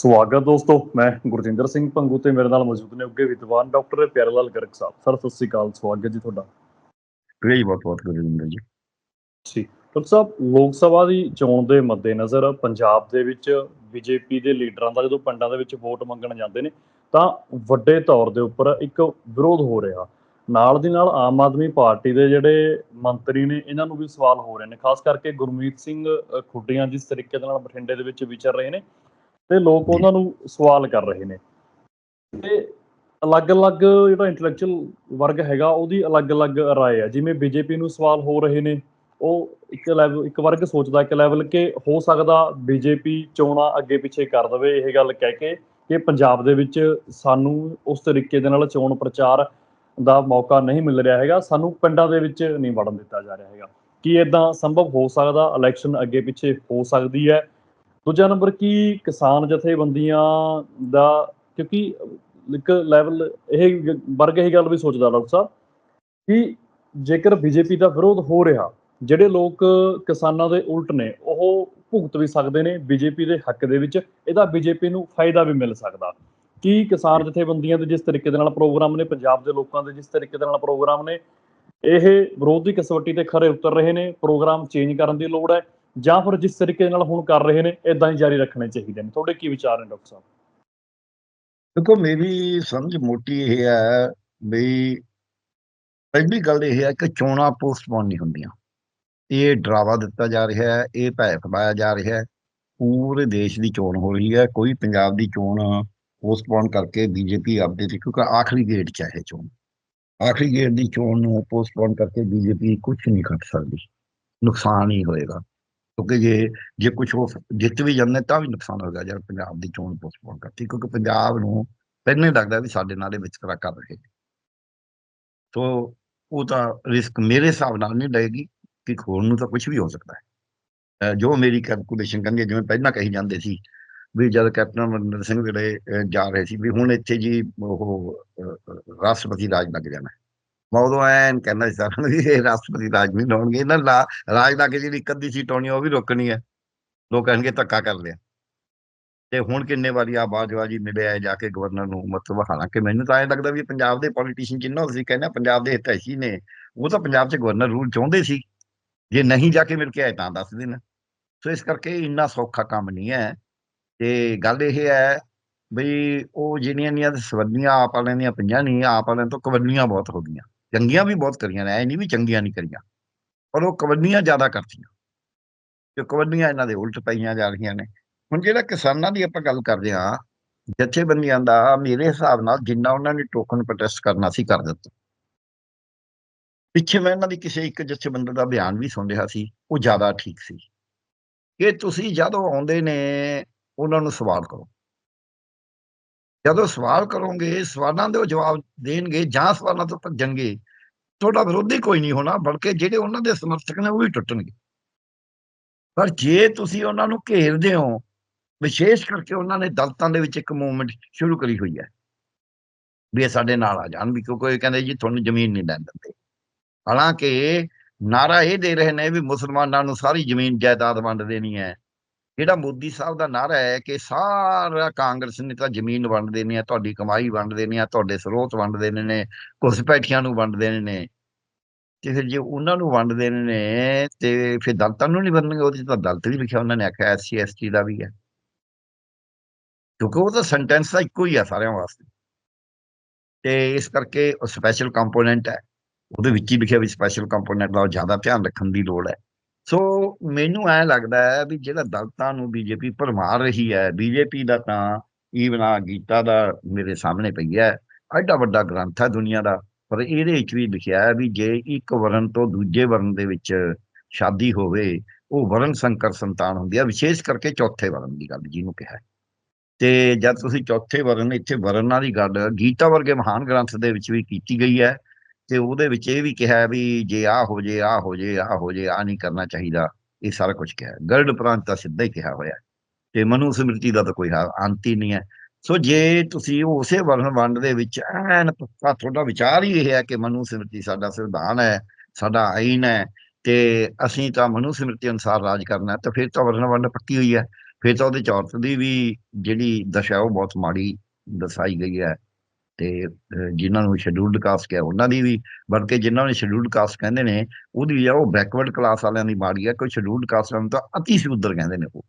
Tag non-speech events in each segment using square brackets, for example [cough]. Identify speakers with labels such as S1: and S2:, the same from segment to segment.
S1: ਸਵਾਗਤ ਦੋਸਤੋ ਮੈਂ ਗੁਰਜਿੰਦਰ ਸਿੰਘ ਭੰਗੂ ਤੇ ਮੇਰੇ ਨਾਲ ਮੌਜੂਦ ਨੇ ਉੱਗੇ ਵਿਦਵਾਨ ਡਾਕਟਰ ਪਿਆਰੇ ਲਾਲ ਗਰਗ ਸਾਹਿਬ। ਸਰ ਸਤਿ ਸ੍ਰੀ ਅਕਾਲ ਸਵਾਗਤ ਜੀ ਤੁਹਾਡਾ।
S2: ਜੀ ਬਹੁਤ ਬਹੁਤ ਗੁਰਜਿੰਦਰ ਜੀ।
S1: ਜੀ ਡਾਕਟਰ ਸਾਹਿਬ ਲੋਕ ਸਭਾ ਦੀ ਚੋਣ ਦੇ ਮੱਦੇਨਜ਼ਰ ਪੰਜਾਬ ਦੇ ਵਿੱਚ ਬੀਜੇਪੀ ਦੇ ਲੀਡਰਾਂ ਦਾ ਜਦੋਂ ਪਿੰਡਾਂ ਦੇ ਵਿੱਚ ਵੋਟ ਮੰਗਣ ਜਾਂਦੇ ਨੇ ਤਾਂ ਵੱਡੇ ਤੌਰ ਦੇ ਉੱਪਰ ਇੱਕ ਵਿਰੋਧ ਹੋ ਰਿਹਾ। ਨਾਲ ਦੀ ਨਾਲ ਆਮ ਆਦਮੀ ਪਾਰਟੀ ਦੇ ਜਿਹੜੇ ਮੰਤਰੀ ਨੇ ਇਹਨਾਂ ਨੂੰ ਵੀ ਸਵਾਲ ਹੋ ਰਹੇ ਨੇ। ਖਾਸ ਕਰਕੇ ਗੁਰਮੀਤ ਸਿੰਘ ਖੁੱਡੀਆਂ ਜਿਸ ਤਰੀਕੇ ਦੇ ਨਾਲ ਬਠਿੰਡੇ ਦੇ ਵਿੱਚ ਵਿਚਰ ਰਹੇ ਨੇ ਤੇ ਲੋਕ ਉਹਨਾਂ ਨੂੰ ਸਵਾਲ ਕਰ ਰਹੇ ਨੇ। ਤੇ ਅਲੱਗ-ਅਲੱਗ ਜਿਹੜਾ ਇੰਟੈਲੈਕਚੁਅਲ ਵਰਗ ਹੈਗਾ ਉਹਦੀ ਅਲੱਗ-ਅਲੱਗ ਰਾਏ ਹੈ ਜਿਵੇਂ ਬੀਜੇਪੀ ਨੂੰ ਸਵਾਲ ਹੋ ਰਹੇ ਨੇ ਉਹ ਇੱਕ ਲੈਵਲ ਇੱਕ ਵਰਗ ਸੋਚਦਾ ਇੱਕ ਲੈਵਲ ਕਿ ਹੋ ਸਕਦਾ ਬੀਜੇਪੀ ਚੋਣਾਂ ਅੱਗੇ ਪਿੱਛੇ ਕਰ ਦਵੇ ਇਹ ਗੱਲ ਕਹਿ ਕੇ ਕਿ ਪੰਜਾਬ ਦੇ ਵਿੱਚ ਸਾਨੂੰ ਉਸ ਤਰੀਕੇ ਦੇ ਨਾਲ ਚੋਣ ਪ੍ਰਚਾਰ ਦਾ ਮੌਕਾ ਨਹੀਂ ਮਿਲ ਰਿਹਾ ਹੈਗਾ। ਸਾਨੂੰ ਪਿੰਡਾਂ ਦੇ ਵਿੱਚ ਨਹੀਂ ਵੜਨ ਦਿੱਤਾ ਜਾ ਰਿਹਾ ਹੈਗਾ। ਕੀ ਇਦਾਂ ਸੰਭਵ ਹੋ ਸਕਦਾ? ਇਲੈਕਸ਼ਨ ਅੱਗੇ ਪਿੱਛੇ ਹੋ ਸਕਦੀ ਹੈ। ਦੂਜਾ ਨੰਬਰ ਕੀ ਕਿਸਾਨ ਜਥੇਬੰਦੀਆਂ ਦਾ, ਕਿਉਂਕਿ ਇੱਕ ਲੈਵਲ ਇਹ ਵਰਗ ਇਹ ਗੱਲ ਵੀ ਸੋਚਦਾ ਡਾਕਟਰ ਸਾਹਿਬ, ਕਿ ਜੇਕਰ ਬੀਜੇਪੀ ਦਾ ਵਿਰੋਧ ਹੋ ਰਿਹਾ, ਜਿਹੜੇ ਲੋਕ ਕਿਸਾਨਾਂ ਦੇ ਉਲਟ ਨੇ, ਉਹ ਭੁਗਤ ਵੀ ਸਕਦੇ ਨੇ ਬੀਜੇਪੀ ਦੇ ਹੱਕ ਦੇ ਵਿੱਚ, ਇਹਦਾ ਬੀਜੇਪੀ ਨੂੰ ਫਾਇਦਾ ਵੀ ਮਿਲ ਸਕਦਾ। ਕੀ ਕਿਸਾਨ ਜਥੇਬੰਦੀਆਂ ਦੇ ਜਿਸ ਤਰੀਕੇ ਦੇ ਨਾਲ ਪ੍ਰੋਗਰਾਮ ਨੇ, ਪੰਜਾਬ ਦੇ ਲੋਕਾਂ ਦੇ ਜਿਸ ਤਰੀਕੇ ਦੇ ਨਾਲ ਪ੍ਰੋਗਰਾਮ ਨੇ, ਇਹ ਵਿਰੋਧੀ ਕਸਵੱਟੀ ਤੇ ਖਰੇ ਉਤਰ ਰਹੇ ਨੇ, ਪ੍ਰੋਗਰਾਮ ਚੇਂਜ ਕਰਨ ਦੀ ਲੋੜ ਹੈ ਜਾਂ ਫਿਰ ਜਿਸ ਤਰੀਕੇ ਨਾਲ ਹੁਣ ਕਰ ਰਹੇ ਨੇ ਇਦਾਂ ਹੀ ਜਾਰੀ ਰੱਖਣੇ ਚਾਹੀਦੇ ਨੇ। ਤੁਹਾਡੇ ਕੀ ਵਿਚਾਰ ਨੇ, ਡਾਕਟਰ ਸਾਹਿਬ?
S2: ਦੇਖੋ, ਮੇਰੀ ਸਮਝ ਮੋਟੀ ਇਹ ਹੈ ਵੀ ਪਹਿਲੀ ਗੱਲ ਇਹ ਹੈ ਕਿ ਚੋਣਾਂ ਪੋਸਟਪੋਨ ਨਹੀਂ ਹੁੰਦੀਆਂ। ਇਹ ਡਰਾਵਾ ਦਿੱਤਾ ਜਾ ਰਿਹਾ ਹੈ, ਇਹ ਭੈ ਫੈਲਾਇਆ ਜਾ ਰਿਹਾ ਹੈ। ਪੂਰੇ ਦੇਸ਼ ਦੀ ਚੋਣ ਹੋ ਰਹੀ ਹੈ। ਕੋਈ ਪੰਜਾਬ ਦੀ ਚੋਣ ਪੋਸਟਪੋਨ ਕਰਕੇ ਬੀਜੇਪੀ ਆਪਦੇ ਤੇ, ਕਿਉਂਕਿ ਆਖਰੀ ਗੇਟ ਚ ਹੈ ਇਹ ਚੋਣ। ਆਖਰੀ ਗੇਟ ਦੀ ਚੋਣ ਨੂੰ ਪੋਸਟਪੋਨ ਕਰਕੇ ਬੀਜੇਪੀ ਕੁਝ ਨਹੀਂ ਕਰ ਸਕਦੀ। ਨੁਕਸਾਨ ਹੀ ਹੋਏਗਾ। ਕਿਉਂਕਿ ਜੇ ਜੇ ਕੁਝ ਉਹ ਜਿੱਤ ਵੀ ਜਾਂਦੇ ਤਾਂ ਵੀ ਨੁਕਸਾਨ ਹੋਏਗਾ ਜਦ ਪੰਜਾਬ ਦੀ ਚੋਣ ਪੋਸਟਪੋਨ ਕਰਤੀ ਕਿਉਂਕਿ ਪੰਜਾਬ ਨੂੰ ਪਹਿਲਾਂ ਹੀ ਲੱਗਦਾ ਵੀ ਸਾਡੇ ਨਾਲ ਇਹ ਵਿਤਕਰਾ ਕਰ ਰਹੇ ਸੋ ਉਹ ਤਾਂ ਰਿਸਕ ਮੇਰੇ ਹਿਸਾਬ ਨਾਲ ਨਹੀਂ ਲਏਗੀ ਕਿ ਖੋਣ ਨੂੰ ਤਾਂ ਕੁਝ ਵੀ ਹੋ ਸਕਦਾ ਹੈ। ਜੋ ਮੇਰੀ ਕੈਲਕੂਲੇਸ਼ਨ ਕਹਿੰਦੀ ਜਿਵੇਂ ਪਹਿਲਾਂ ਕਹੀ ਜਾਂਦੇ ਸੀ ਵੀ ਜਦ ਕੈਪਟਨ ਅਮਰਿੰਦਰ ਸਿੰਘ ਜਿਹੜੇ ਜਾ ਰਹੇ ਸੀ ਵੀ ਹੁਣ ਇੱਥੇ ਜੀ ਉਹ ਰਾਸ਼ਟਰਪਤੀ ਰਾਜ ਲੱਗ ਜਾਣਾ। ਹੈ। ਮੈਂ ਉਦੋਂ ਐਨ ਕਹਿੰਦਾ ਸੀ ਸਾਰਿਆਂ ਵੀ ਇਹ ਰਾਸ਼ਟਰਪਤੀ ਰਾਜ ਨਹੀਂ ਲਾਉਣਗੇ ਇਹਨਾਂ ਲਾ, ਰਾਜ ਲਾ ਕੇ ਜਿਹੜੀ ਇੱਕ ਅੱਧੀ ਸੀਟ ਆਉਣੀ ਉਹ ਵੀ ਰੋਕਣੀ ਹੈ ਲੋਕ ਕਹਿਣਗੇ ਧੱਕਾ ਕਰ ਲਿਆ। ਤੇ ਹੁਣ ਕਿੰਨੇ ਵਾਰੀ ਆ ਬਾਜਵਾਜੀ ਮਿਲਿਆ ਜਾ ਕੇ ਗਵਰਨਰ ਨੂੰ ਮਤਲਬ ਹਾਲਾਂਕਿ ਮੈਨੂੰ ਤਾਂ ਐਂ ਲੱਗਦਾ ਵੀ ਪੰਜਾਬ ਦੇ ਪੋਲੀਟੀਸ਼ੀਅਨ ਜਿੰਨਾ ਤੁਸੀਂ ਕਹਿੰਦੇ ਪੰਜਾਬ ਦੇ ਹਿਤੈਸ਼ੀ ਨੇ, ਉਹ ਤਾਂ ਪੰਜਾਬ 'ਚ ਗਵਰਨਰ ਰੂਲ ਚਾਹੁੰਦੇ ਸੀ। ਜੇ ਨਹੀਂ ਜਾ ਕੇ ਮਿਲ ਕੇ ਆਏ ਤਾਂ ਦੱਸ ਦੇਣ। ਸੋ ਇਸ ਕਰਕੇ ਇੰਨਾ ਸੌਖਾ ਕੰਮ ਨਹੀਂ ਹੈ। ਤੇ ਗੱਲ ਇਹ ਹੈ ਵੀ ਉਹ ਜਿਹੜੀਆਂ ਨੀਆਂ ਸਵੰਨੀਆਂ ਆਪ ਵਾਲਿਆਂ ਦੀਆਂ ਪਈਆਂ ਨਹੀਂ ਆਪ ਵਾਲਿਆਂ ਤੋਂ ਕਵੰਨੀਆਂ ਬਹੁਤ ਹੋ ਗਈਆਂ। ਚੰਗੀਆਂ ਵੀ ਬਹੁਤ ਕਰੀਆਂ ਨੇ, ਐ ਨਹੀਂ ਵੀ ਚੰਗੀਆਂ ਨਹੀਂ ਕਰੀਆਂ। ਪਰ ਉਹ ਕਬੱਡੀਆਂ ਜ਼ਿਆਦਾ ਕਰਤੀਆਂ। ਤੇ ਕਵੰਨੀਆਂ ਇਹਨਾਂ ਦੇ ਉਲਟ ਪਈਆਂ ਜਾ ਰਹੀਆਂ ਨੇ। ਹੁਣ ਜਿਹੜਾ ਕਿਸਾਨਾਂ ਦੀ ਆਪਾਂ ਗੱਲ ਕਰਦੇ ਹਾਂ, ਜਥੇਬੰਦੀਆਂ ਦਾ ਮੇਰੇ ਹਿਸਾਬ ਨਾਲ ਜਿੰਨਾ ਉਹਨਾਂ ਨੇ ਟੋਕਨ ਪ੍ਰੋਟੈਸਟ ਕਰਨਾ ਸੀ, ਕਰ ਦਿੱਤਾ। ਪਿੱਛੇ ਮੈਂ ਇਹਨਾਂ ਦੀ ਕਿਸੇ ਇੱਕ ਜਥੇਬੰਦੀ ਦਾ ਬਿਆਨ ਵੀ ਸੁਣ ਰਿਹਾ ਸੀ, ਉਹ ਜ਼ਿਆਦਾ ਠੀਕ ਸੀ। ਕਿ ਤੁਸੀਂ ਜਦੋਂ ਆਉਂਦੇ ਨੇ, ਉਹਨਾਂ ਨੂੰ ਸਵਾਲ ਕਰੋ। ਜਦੋਂ ਸਵਾਲ ਕਰੋਗੇ, ਸਵਾਲਾਂ ਦੇ ਉਹ ਜਵਾਬ ਦੇਣਗੇ ਜਾਂ ਸਵਾਲਾਂ ਤੋਂ ਭੱਜਣਗੇ, ਤੁਹਾਡਾ ਵਿਰੋਧੀ ਕੋਈ ਨਹੀਂ ਹੋਣਾ, ਬਲਕਿ ਜਿਹੜੇ ਉਹਨਾਂ ਦੇ ਸਮਰਥਕ ਨੇ ਉਹ ਵੀ ਟੁੱਟਣਗੇ। ਪਰ ਜੇ ਤੁਸੀਂ ਉਹਨਾਂ ਨੂੰ ਘੇਰਦੇ ਹੋ, ਵਿਸ਼ੇਸ਼ ਕਰਕੇ ਉਹਨਾਂ ਨੇ ਦਲਤਾਂ ਦੇ ਵਿੱਚ ਇੱਕ ਮੂਵਮੈਂਟ ਸ਼ੁਰੂ ਕਰੀ ਹੋਈ ਹੈ, ਵੀ ਇਹ ਸਾਡੇ ਨਾਲ ਆ ਜਾਣ, ਵੀ ਕਿਉਂਕਿ ਕਹਿੰਦੇ ਜੀ ਤੁਹਾਨੂੰ ਜ਼ਮੀਨ ਨਹੀਂ ਲੈਣ ਦਿੰਦੇ। ਹਾਲਾਂਕਿ ਨਾਰਾ ਇਹ ਦੇ ਰਹੇ ਨੇ ਵੀ ਮੁਸਲਮਾਨਾਂ ਨੂੰ ਸਾਰੀ ਜ਼ਮੀਨ ਜਾਇਦਾਦ ਵੰਡ ਦੇਣੀ ਹੈ। ਜਿਹੜਾ ਮੋਦੀ ਸਾਹਿਬ ਦਾ ਨਾਰਾ ਹੈ ਕਿ ਸਾਰਾ ਕਾਂਗਰਸ ਨੇ ਤਾਂ ਜ਼ਮੀਨ ਵੰਡ ਦੇਣੀ ਹੈ, ਤੁਹਾਡੀ ਕਮਾਈ ਵੰਡ ਦੇਣੀ ਆ ਤੁਹਾਡੇ ਸਰੋਤ ਵੰਡ ਦੇਣੇ ਨੇ, ਘੁਸਪੈਠੀਆਂ ਨੂੰ ਵੰਡ ਦੇਣੇ ਨੇ। ਤੇ ਫਿਰ ਜੇ ਉਹਨਾਂ ਨੂੰ ਵੰਡ ਦੇਣੇ ਨੇ ਤੇ ਫਿਰ ਦਲਤਾਂ ਨੂੰ ਨਹੀਂ ਵੰਡਣਗੇ ਉਹਦੇ 'ਚ ਤਾਂ ਦਲਤ ਵੀ ਲਿਖਿਆ, ਉਹਨਾਂ ਨੇ ਆਖਿਆ ਐਸਸੀ ਐਸਟੀ ਦਾ ਵੀ ਹੈ। ਕਿਉਂਕਿ ਉਹ ਤਾਂ ਸੈਂਟੈਂਸ ਤਾਂ ਇੱਕੋ ਹੀ ਆ ਸਾਰਿਆਂ ਵਾਸਤੇ। ਤੇ ਇਸ ਕਰਕੇ ਉਹ ਸਪੈਸ਼ਲ ਕੰਪੋਨੈਂਟ ਹੈ। ਉਹਦੇ ਵਿੱਚ ਹੀ ਲਿਖਿਆ ਵੀ ਸਪੈਸ਼ਲ ਕੰਪੋਨੈਂਟ ਦਾ ਉਹ ਜ਼ਿਆਦਾ ਧਿਆਨ ਰੱਖਣ ਦੀ ਲੋੜ ਹੈ। ਸੋ ਮੈਨੂੰ ਐ ਲੱਗਦਾ ਹੈ ਵੀ ਜਿਹੜਾ ਦਲਤਾਂ ਨੂੰ ਬੀਜੇਪੀ ਭਰਮਾ ਰਹੀ ਹੈ, ਬੀਜੇਪੀ ਦਾ ਤਾਂ ਈਵਨਾ ਗੀਤਾ ਦਾ ਮੇਰੇ ਸਾਹਮਣੇ ਪਈ ਹੈ, ਐਡਾ ਵੱਡਾ ਗ੍ਰੰਥ ਹੈ ਦੁਨੀਆ ਦਾ, ਪਰ ਇਹਦੇ ਵਿੱਚ ਵੀ ਲਿਖਿਆ ਹੈ ਵੀ ਜੇ ਇੱਕ ਵਰਨ ਤੋਂ ਦੂਜੇ ਵਰਨ ਦੇ ਵਿੱਚ ਸ਼ਾਦੀ ਹੋਵੇ, ਉਹ ਵਰਨ ਸੰਕਰ ਸੰਤਾਨ ਹੁੰਦੀ ਹੈ, ਵਿਸ਼ੇਸ਼ ਕਰਕੇ ਚੌਥੇ ਵਰਨ ਦੀ ਗੱਲ ਜਿਹਨੂੰ ਕਿਹਾ ਹੈ। ਤੇ ਜਦ ਤੁਸੀਂ ਚੌਥੇ ਵਰਨ ਇੱਥੇ ਵਰਨਾਂ ਦੀ ਗੱਲ ਗੀਤਾ ਵਰਗੇ ਮਹਾਨ ਗ੍ਰੰਥ ਦੇ ਵਿੱਚ ਵੀ ਕੀਤੀ ਗਈ ਹੈ ਤੇ ਉਹਦੇ ਵਿੱਚ ਇਹ ਵੀ ਕਿਹਾ ਵੀ ਜੇ ਆ ਹੋ ਜੇ, ਆ ਹੋ ਜੇ, ਆ ਹੋ ਜੇ, ਆ ਨਹੀਂ ਕਰਨਾ ਚਾਹੀਦਾ, ਇਹ ਸਾਰਾ ਕੁਝ ਕਿਹਾ। ਗਰਡ ਪ੍ਰਾਂਤ ਤਾਂ ਸਿੱਧਾ ਹੀ ਕਿਹਾ ਹੋਇਆ। ਹੈ ਤੇ ਮਨੂ ਸਮ੍ਰਿਤੀ ਦਾ ਤਾਂ ਕੋਈ ਅੰਤ ਹੀ ਨਹੀਂ ਹੈ। ਸੋ ਜੇ ਤੁਸੀਂ ਉਸੇ ਵਰਨ ਵੰਡ ਦੇ ਵਿੱਚ ਐਨ ਪੱਕਾ ਤੁਹਾਡਾ ਵਿਚਾਰ ਹੀ ਇਹ ਹੈ ਕਿ ਮਨੂ ਸਮ੍ਰਿਤੀ ਸਾਡਾ ਸੰਵਿਧਾਨ ਹੈ, ਸਾਡਾ ਆਈਨ ਹੈ, ਤੇ ਅਸੀਂ ਤਾਂ ਮਨੂ ਸਮ੍ਰਿਤੀ ਅਨੁਸਾਰ ਰਾਜ ਕਰਨਾ ਹੈ, ਤਾਂ ਫਿਰ ਤਾਂ ਵਰਨ ਵੰਡ ਪੱਕੀ ਹੋਈ ਹੈ। ਫਿਰ ਤਾਂ ਉਹਦੇ 'ਚ ਔਰਤ ਦੀ ਵੀ ਜਿਹੜੀ ਦਸ਼ਾ ਉਹ ਬਹੁਤ ਮਾੜੀ ਦਰਸਾਈ ਗਈ ਹੈ। ਤੇ ਜਿਨ੍ਹਾਂ ਨੂੰ ਸ਼ਡਿਊਲਡ ਕਾਸਟ ਕਿਹਾ, ਉਹਨਾਂ ਦੀ ਵੀ, ਬਲਕਿ ਜਿਨ੍ਹਾਂ ਨੂੰ ਸ਼ਡਿਊਲਡ ਕਾਸਟ ਕਹਿੰਦੇ ਨੇ, ਉਹਦੀ ਵੀ ਆ, ਉਹ ਬੈਕਵਰਡ ਕਲਾਸ ਵਾਲਿਆਂ ਦੀ ਮਾੜੀ ਹੈ ਕੋਈ ਸ਼ੈਡਿਊਲਡ ਕਾਸਟ ਨੂੰ ਤਾਂ ਅਤੀ ਸ਼ੂਦਰ ਕਹਿੰਦੇ ਨੇ ਉਹ।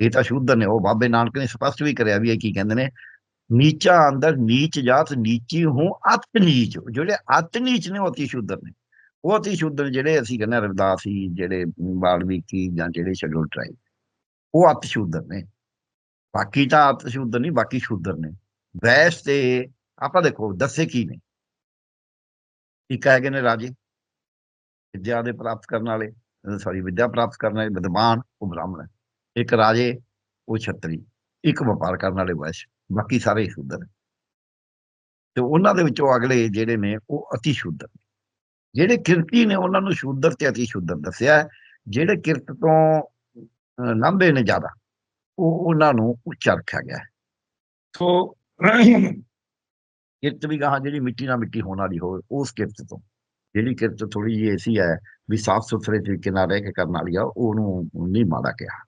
S2: ਇਹ ਤਾਂ ਸ਼ੂਦਰ ਨੇ, ਉਹ ਬਾਬੇ ਨਾਨਕ ਨੇ ਸਪਸ਼ਟ ਵੀ ਕਰਿਆ ਵੀ ਇਹ ਕੀ ਕਹਿੰਦੇ ਨੇ, ਨੀਚਾ ਅੰਦਰ ਨੀਚ ਜਾਤ ਨੀਚੀ ਹੂੰ, ਅਤ ਨੀਚ ਜਿਹੜੇ ਅਤ ਨੀਚ ਨੇ, ਉਹ ਅਤੀ ਸ਼ੂਦਰ ਨੇ। ਉਹ ਅਤੀ ਸ਼ੂਦਰ ਜਿਹੜੇ ਅਸੀਂ ਕਹਿੰਦੇ ਹਾਂ, ਰਵਿਦਾਸੀ ਜਿਹੜੇ ਵਾਲਮੀਕੀ ਜਾਂ ਜਿਹੜੇ ਸ਼ੈਡਿਊਲ ਟ੍ਰਾਈਬ ਉਹ ਅਤ ਸ਼ੂਦਰ ਨੇ। ਬਾਕੀ ਤਾਂ ਅਤ ਸ਼ੂਦਰ ਨਹੀਂ, ਬਾਕੀ ਸ਼ੂਦਰ ਨੇ। ਵੈਸ ਤੇ ਆਪਾਂ ਦੇਖੋ, ਦੱਸੇ ਕੀ ਨੇ? ਇੱਕ ਹੈਗੇ ਨੇ ਰਾਜੇ? ਵਿਦਿਆ ਦੇ ਪ੍ਰਾਪਤ ਕਰਨ ਵਾਲੇ ਸੌਰੀ ਵਿਦਿਆ ਪ੍ਰਾਪਤ ਕਰਨ ਵਾਲੇ ਵਿਦਵਾਨ ਉਹ ਬ੍ਰਾਹਮਣ ਹੈ। ਇੱਕ ਰਾਜੇ, ਉਹ ਛਤਰੀ, ਇੱਕ ਵਪਾਰ ਕਰਨ ਵਾਲੇ ਵੈਸ਼, ਬਾਕੀ ਸਾਰੇ ਸ਼ੂਦਰ। ਤੇ ਉਹਨਾਂ ਦੇ ਵਿੱਚੋਂ ਅਗਲੇ ਜਿਹੜੇ ਨੇ, ਉਹ ਅਤੀ ਸ਼ੂਦਰ ਨੇ। ਜਿਹੜੇ ਕਿਰਤੀ ਨੇ, ਉਹਨਾਂ ਨੂੰ ਸ਼ੂਦਰ ਤੇ ਅਤੀ ਸ਼ੁੱਧਰ ਦੱਸਿਆ ਹੈ। ਜਿਹੜੇ ਕਿਰਤ ਤੋਂ ਲੰਬੇ ਨੇ ਜ਼ਿਆਦਾ, ਉਹ ਉਹਨਾਂ ਨੂੰ ਉੱਚਾ ਰੱਖਿਆ ਗਿਆ ਹੈ। ਸੋ ਕਿਰਤ ਵੀ ਕਹਾ ਜਿਹੜੀ ਮਿੱਟੀ ਨਾਲ ਮਿੱਟੀ ਹੋਣ ਵਾਲੀ ਹੋਵੇ, ਉਸ ਕਿਰਤ ਤੋਂ। ਜਿਹੜੀ ਕਿਰਤ ਥੋੜੀ ਜਿਹੀ ਐਸੀ ਹੈ ਵੀ ਸਾਫ਼ ਸੁਥਰੇ ਤਰੀਕੇ ਨਾਲ ਰਹਿ ਕੇ ਕਰਨ ਵਾਲੀ ਆ, ਉਹਨੂੰ ਨਹੀਂ ਮਾੜਾ ਕਿਹਾ।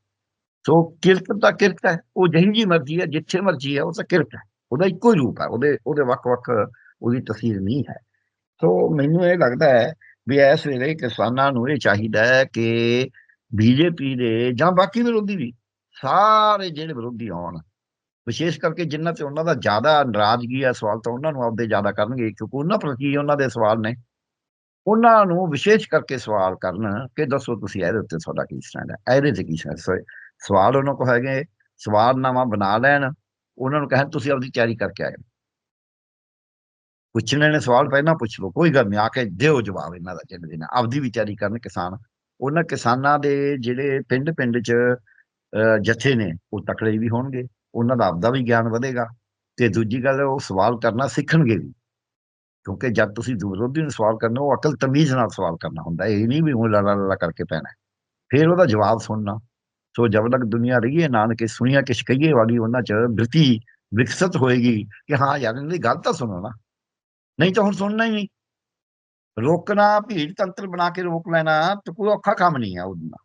S2: ਸੋ ਕਿਰਤ ਤਾਂ ਕਿਰਤ ਹੈ, ਉਹ ਜਿਹੀ ਜੀ ਮਰਜ਼ੀ ਹੈ, ਜਿੱਥੇ ਮਰਜ਼ੀ ਹੈ, ਉਹ ਤਾਂ ਕਿਰਤ ਹੈ। ਉਹਦਾ ਇੱਕੋ ਹੀ ਰੂਪ ਹੈ, ਉਹਦੇ ਉਹਦੇ ਵੱਖ-ਵੱਖ ਉਹਦੀ ਤਸਵੀਰ ਨਹੀਂ ਹੈ। ਸੋ ਮੈਨੂੰ ਇਹ ਲੱਗਦਾ ਹੈ ਵੀ ਇਸ ਵੇਲੇ ਕਿਸਾਨਾਂ ਨੂੰ ਇਹ ਚਾਹੀਦਾ ਹੈ ਕਿ ਬੀਜੇਪੀ ਦੇ ਜਾਂ ਬਾਕੀ ਵਿਰੋਧੀ ਵੀ, ਸਾਰੇ ਜਿਹੜੇ ਵਿਰੋਧੀ ਆਉਣ ਵਿਸ਼ੇਸ਼ ਕਰਕੇ ਜਿਨ੍ਹਾਂ ਤੇ ਉਹਨਾਂ ਦਾ ਜ਼ਿਆਦਾ ਨਾਰਾਜ਼ਗੀ ਆ ਸਵਾਲ ਤਾਂ ਉਹਨਾਂ ਨੂੰ ਆਪਦੇ ਜ਼ਿਆਦਾ ਕਰਨਗੇ ਕਿਉਂਕਿ ਉਹਨਾਂ ਪ੍ਰਤੀ ਉਹਨਾਂ ਦੇ ਸਵਾਲ ਨੇ। ਉਹਨਾਂ ਨੂੰ ਵਿਸ਼ੇਸ਼ ਕਰਕੇ ਸਵਾਲ ਕਰਨ ਕਿ ਦੱਸੋ ਤੁਸੀਂ ਇਹਦੇ ਉੱਤੇ ਤੁਹਾਡਾ ਕੀ ਸਟੈਂਡ ਹੈ ਇਹਦੇ ਤੇ ਕੀ ਸਟੈਂਡ ਸਵਾਲ ਉਹਨਾਂ ਕੋ ਹੈਗੇ ਸਵਾਲ ਸਵਾਲਨਾਮਾ ਬਣਾ ਲੈਣ ਉਹਨਾਂ ਨੂੰ ਕਹਿਣ ਤੁਸੀਂ ਆਪਦੀ ਤਿਆਰੀ ਕਰਕੇ ਆਏ ਪੁੱਛਣੇ ਨੇ ਸਵਾਲ ਪਹਿਲਾਂ ਪੁੱਛ ਲਓ ਕੋਈ ਗੱਲ ਨਹੀਂ ਆ ਕੇ ਦਿਓ ਜਵਾਬ ਇਹਨਾਂ ਦਾ ਜਿਹੜੇ ਦੇਣਾ ਆਪਦੀ ਵੀ ਤਿਆਰੀ ਕਰਨ ਕਿਸਾਨ। ਉਹਨਾਂ ਕਿਸਾਨਾਂ ਦੇ ਜਿਹੜੇ ਪਿੰਡ ਪਿੰਡ 'ਚ ਅਹ, ਜਥੇ ਨੇ ਉਹ ਤਕੜੇ ਵੀ ਹੋਣਗੇ। ਉਹਨਾਂ ਦਾ ਆਪਦਾ ਵੀ ਗਿਆਨ ਵਧੇਗਾ ਤੇ ਦੂਜੀ ਗੱਲ ਉਹ ਸਵਾਲ ਕਰਨਾ ਸਿੱਖਣਗੇ ਵੀ। ਕਿਉਂਕਿ ਜਦ ਤੁਸੀਂ ਵਿਰੋਧੀ ਨੂੰ ਸਵਾਲ ਕਰਨਾ, ਉਹ ਅਕਲ ਤਮੀਜ਼ ਨਾਲ ਸਵਾਲ ਕਰਨਾ ਹੁੰਦਾ, ਇਹ ਨਹੀਂ ਵੀ ਉਹ ਲਾ ਲਾ ਕਰਕੇ ਪੈਣਾ। ਫਿਰ ਉਹਦਾ ਜਵਾਬ ਸੁਣਨਾ। ਸੋ ਜਦ ਤੱਕ ਦੁਨੀਆ ਰਹੀਏ ਹੈ ਨਾਨਕੇ ਸੁਣੀਆਂ ਕਿਛ ਕਹੀਏ ਵਾਲੀ ਉਹਨਾਂ 'ਚ ਬ੍ਰਿਤੀ ਵਿਕਸਿਤ ਹੋਏਗੀ ਕਿ ਹਾਂ ਯਾਰ ਇਹਨਾਂ ਦੀ ਗੱਲ ਤਾਂ ਸੁਣੋ ਨਾ। ਨਹੀਂ ਤਾਂ ਹੁਣ ਸੁਣਨਾ ਹੀ ਨਹੀਂ। ਰੋਕਣਾ ਭੀੜ ਤੰਤਰ ਬਣਾ ਕੇ ਰੋਕ ਲੈਣਾ, ਤੇ ਕੋਈ ਔਖਾ ਕੰਮ ਨਹੀਂ ਆ ਉਹਦਾ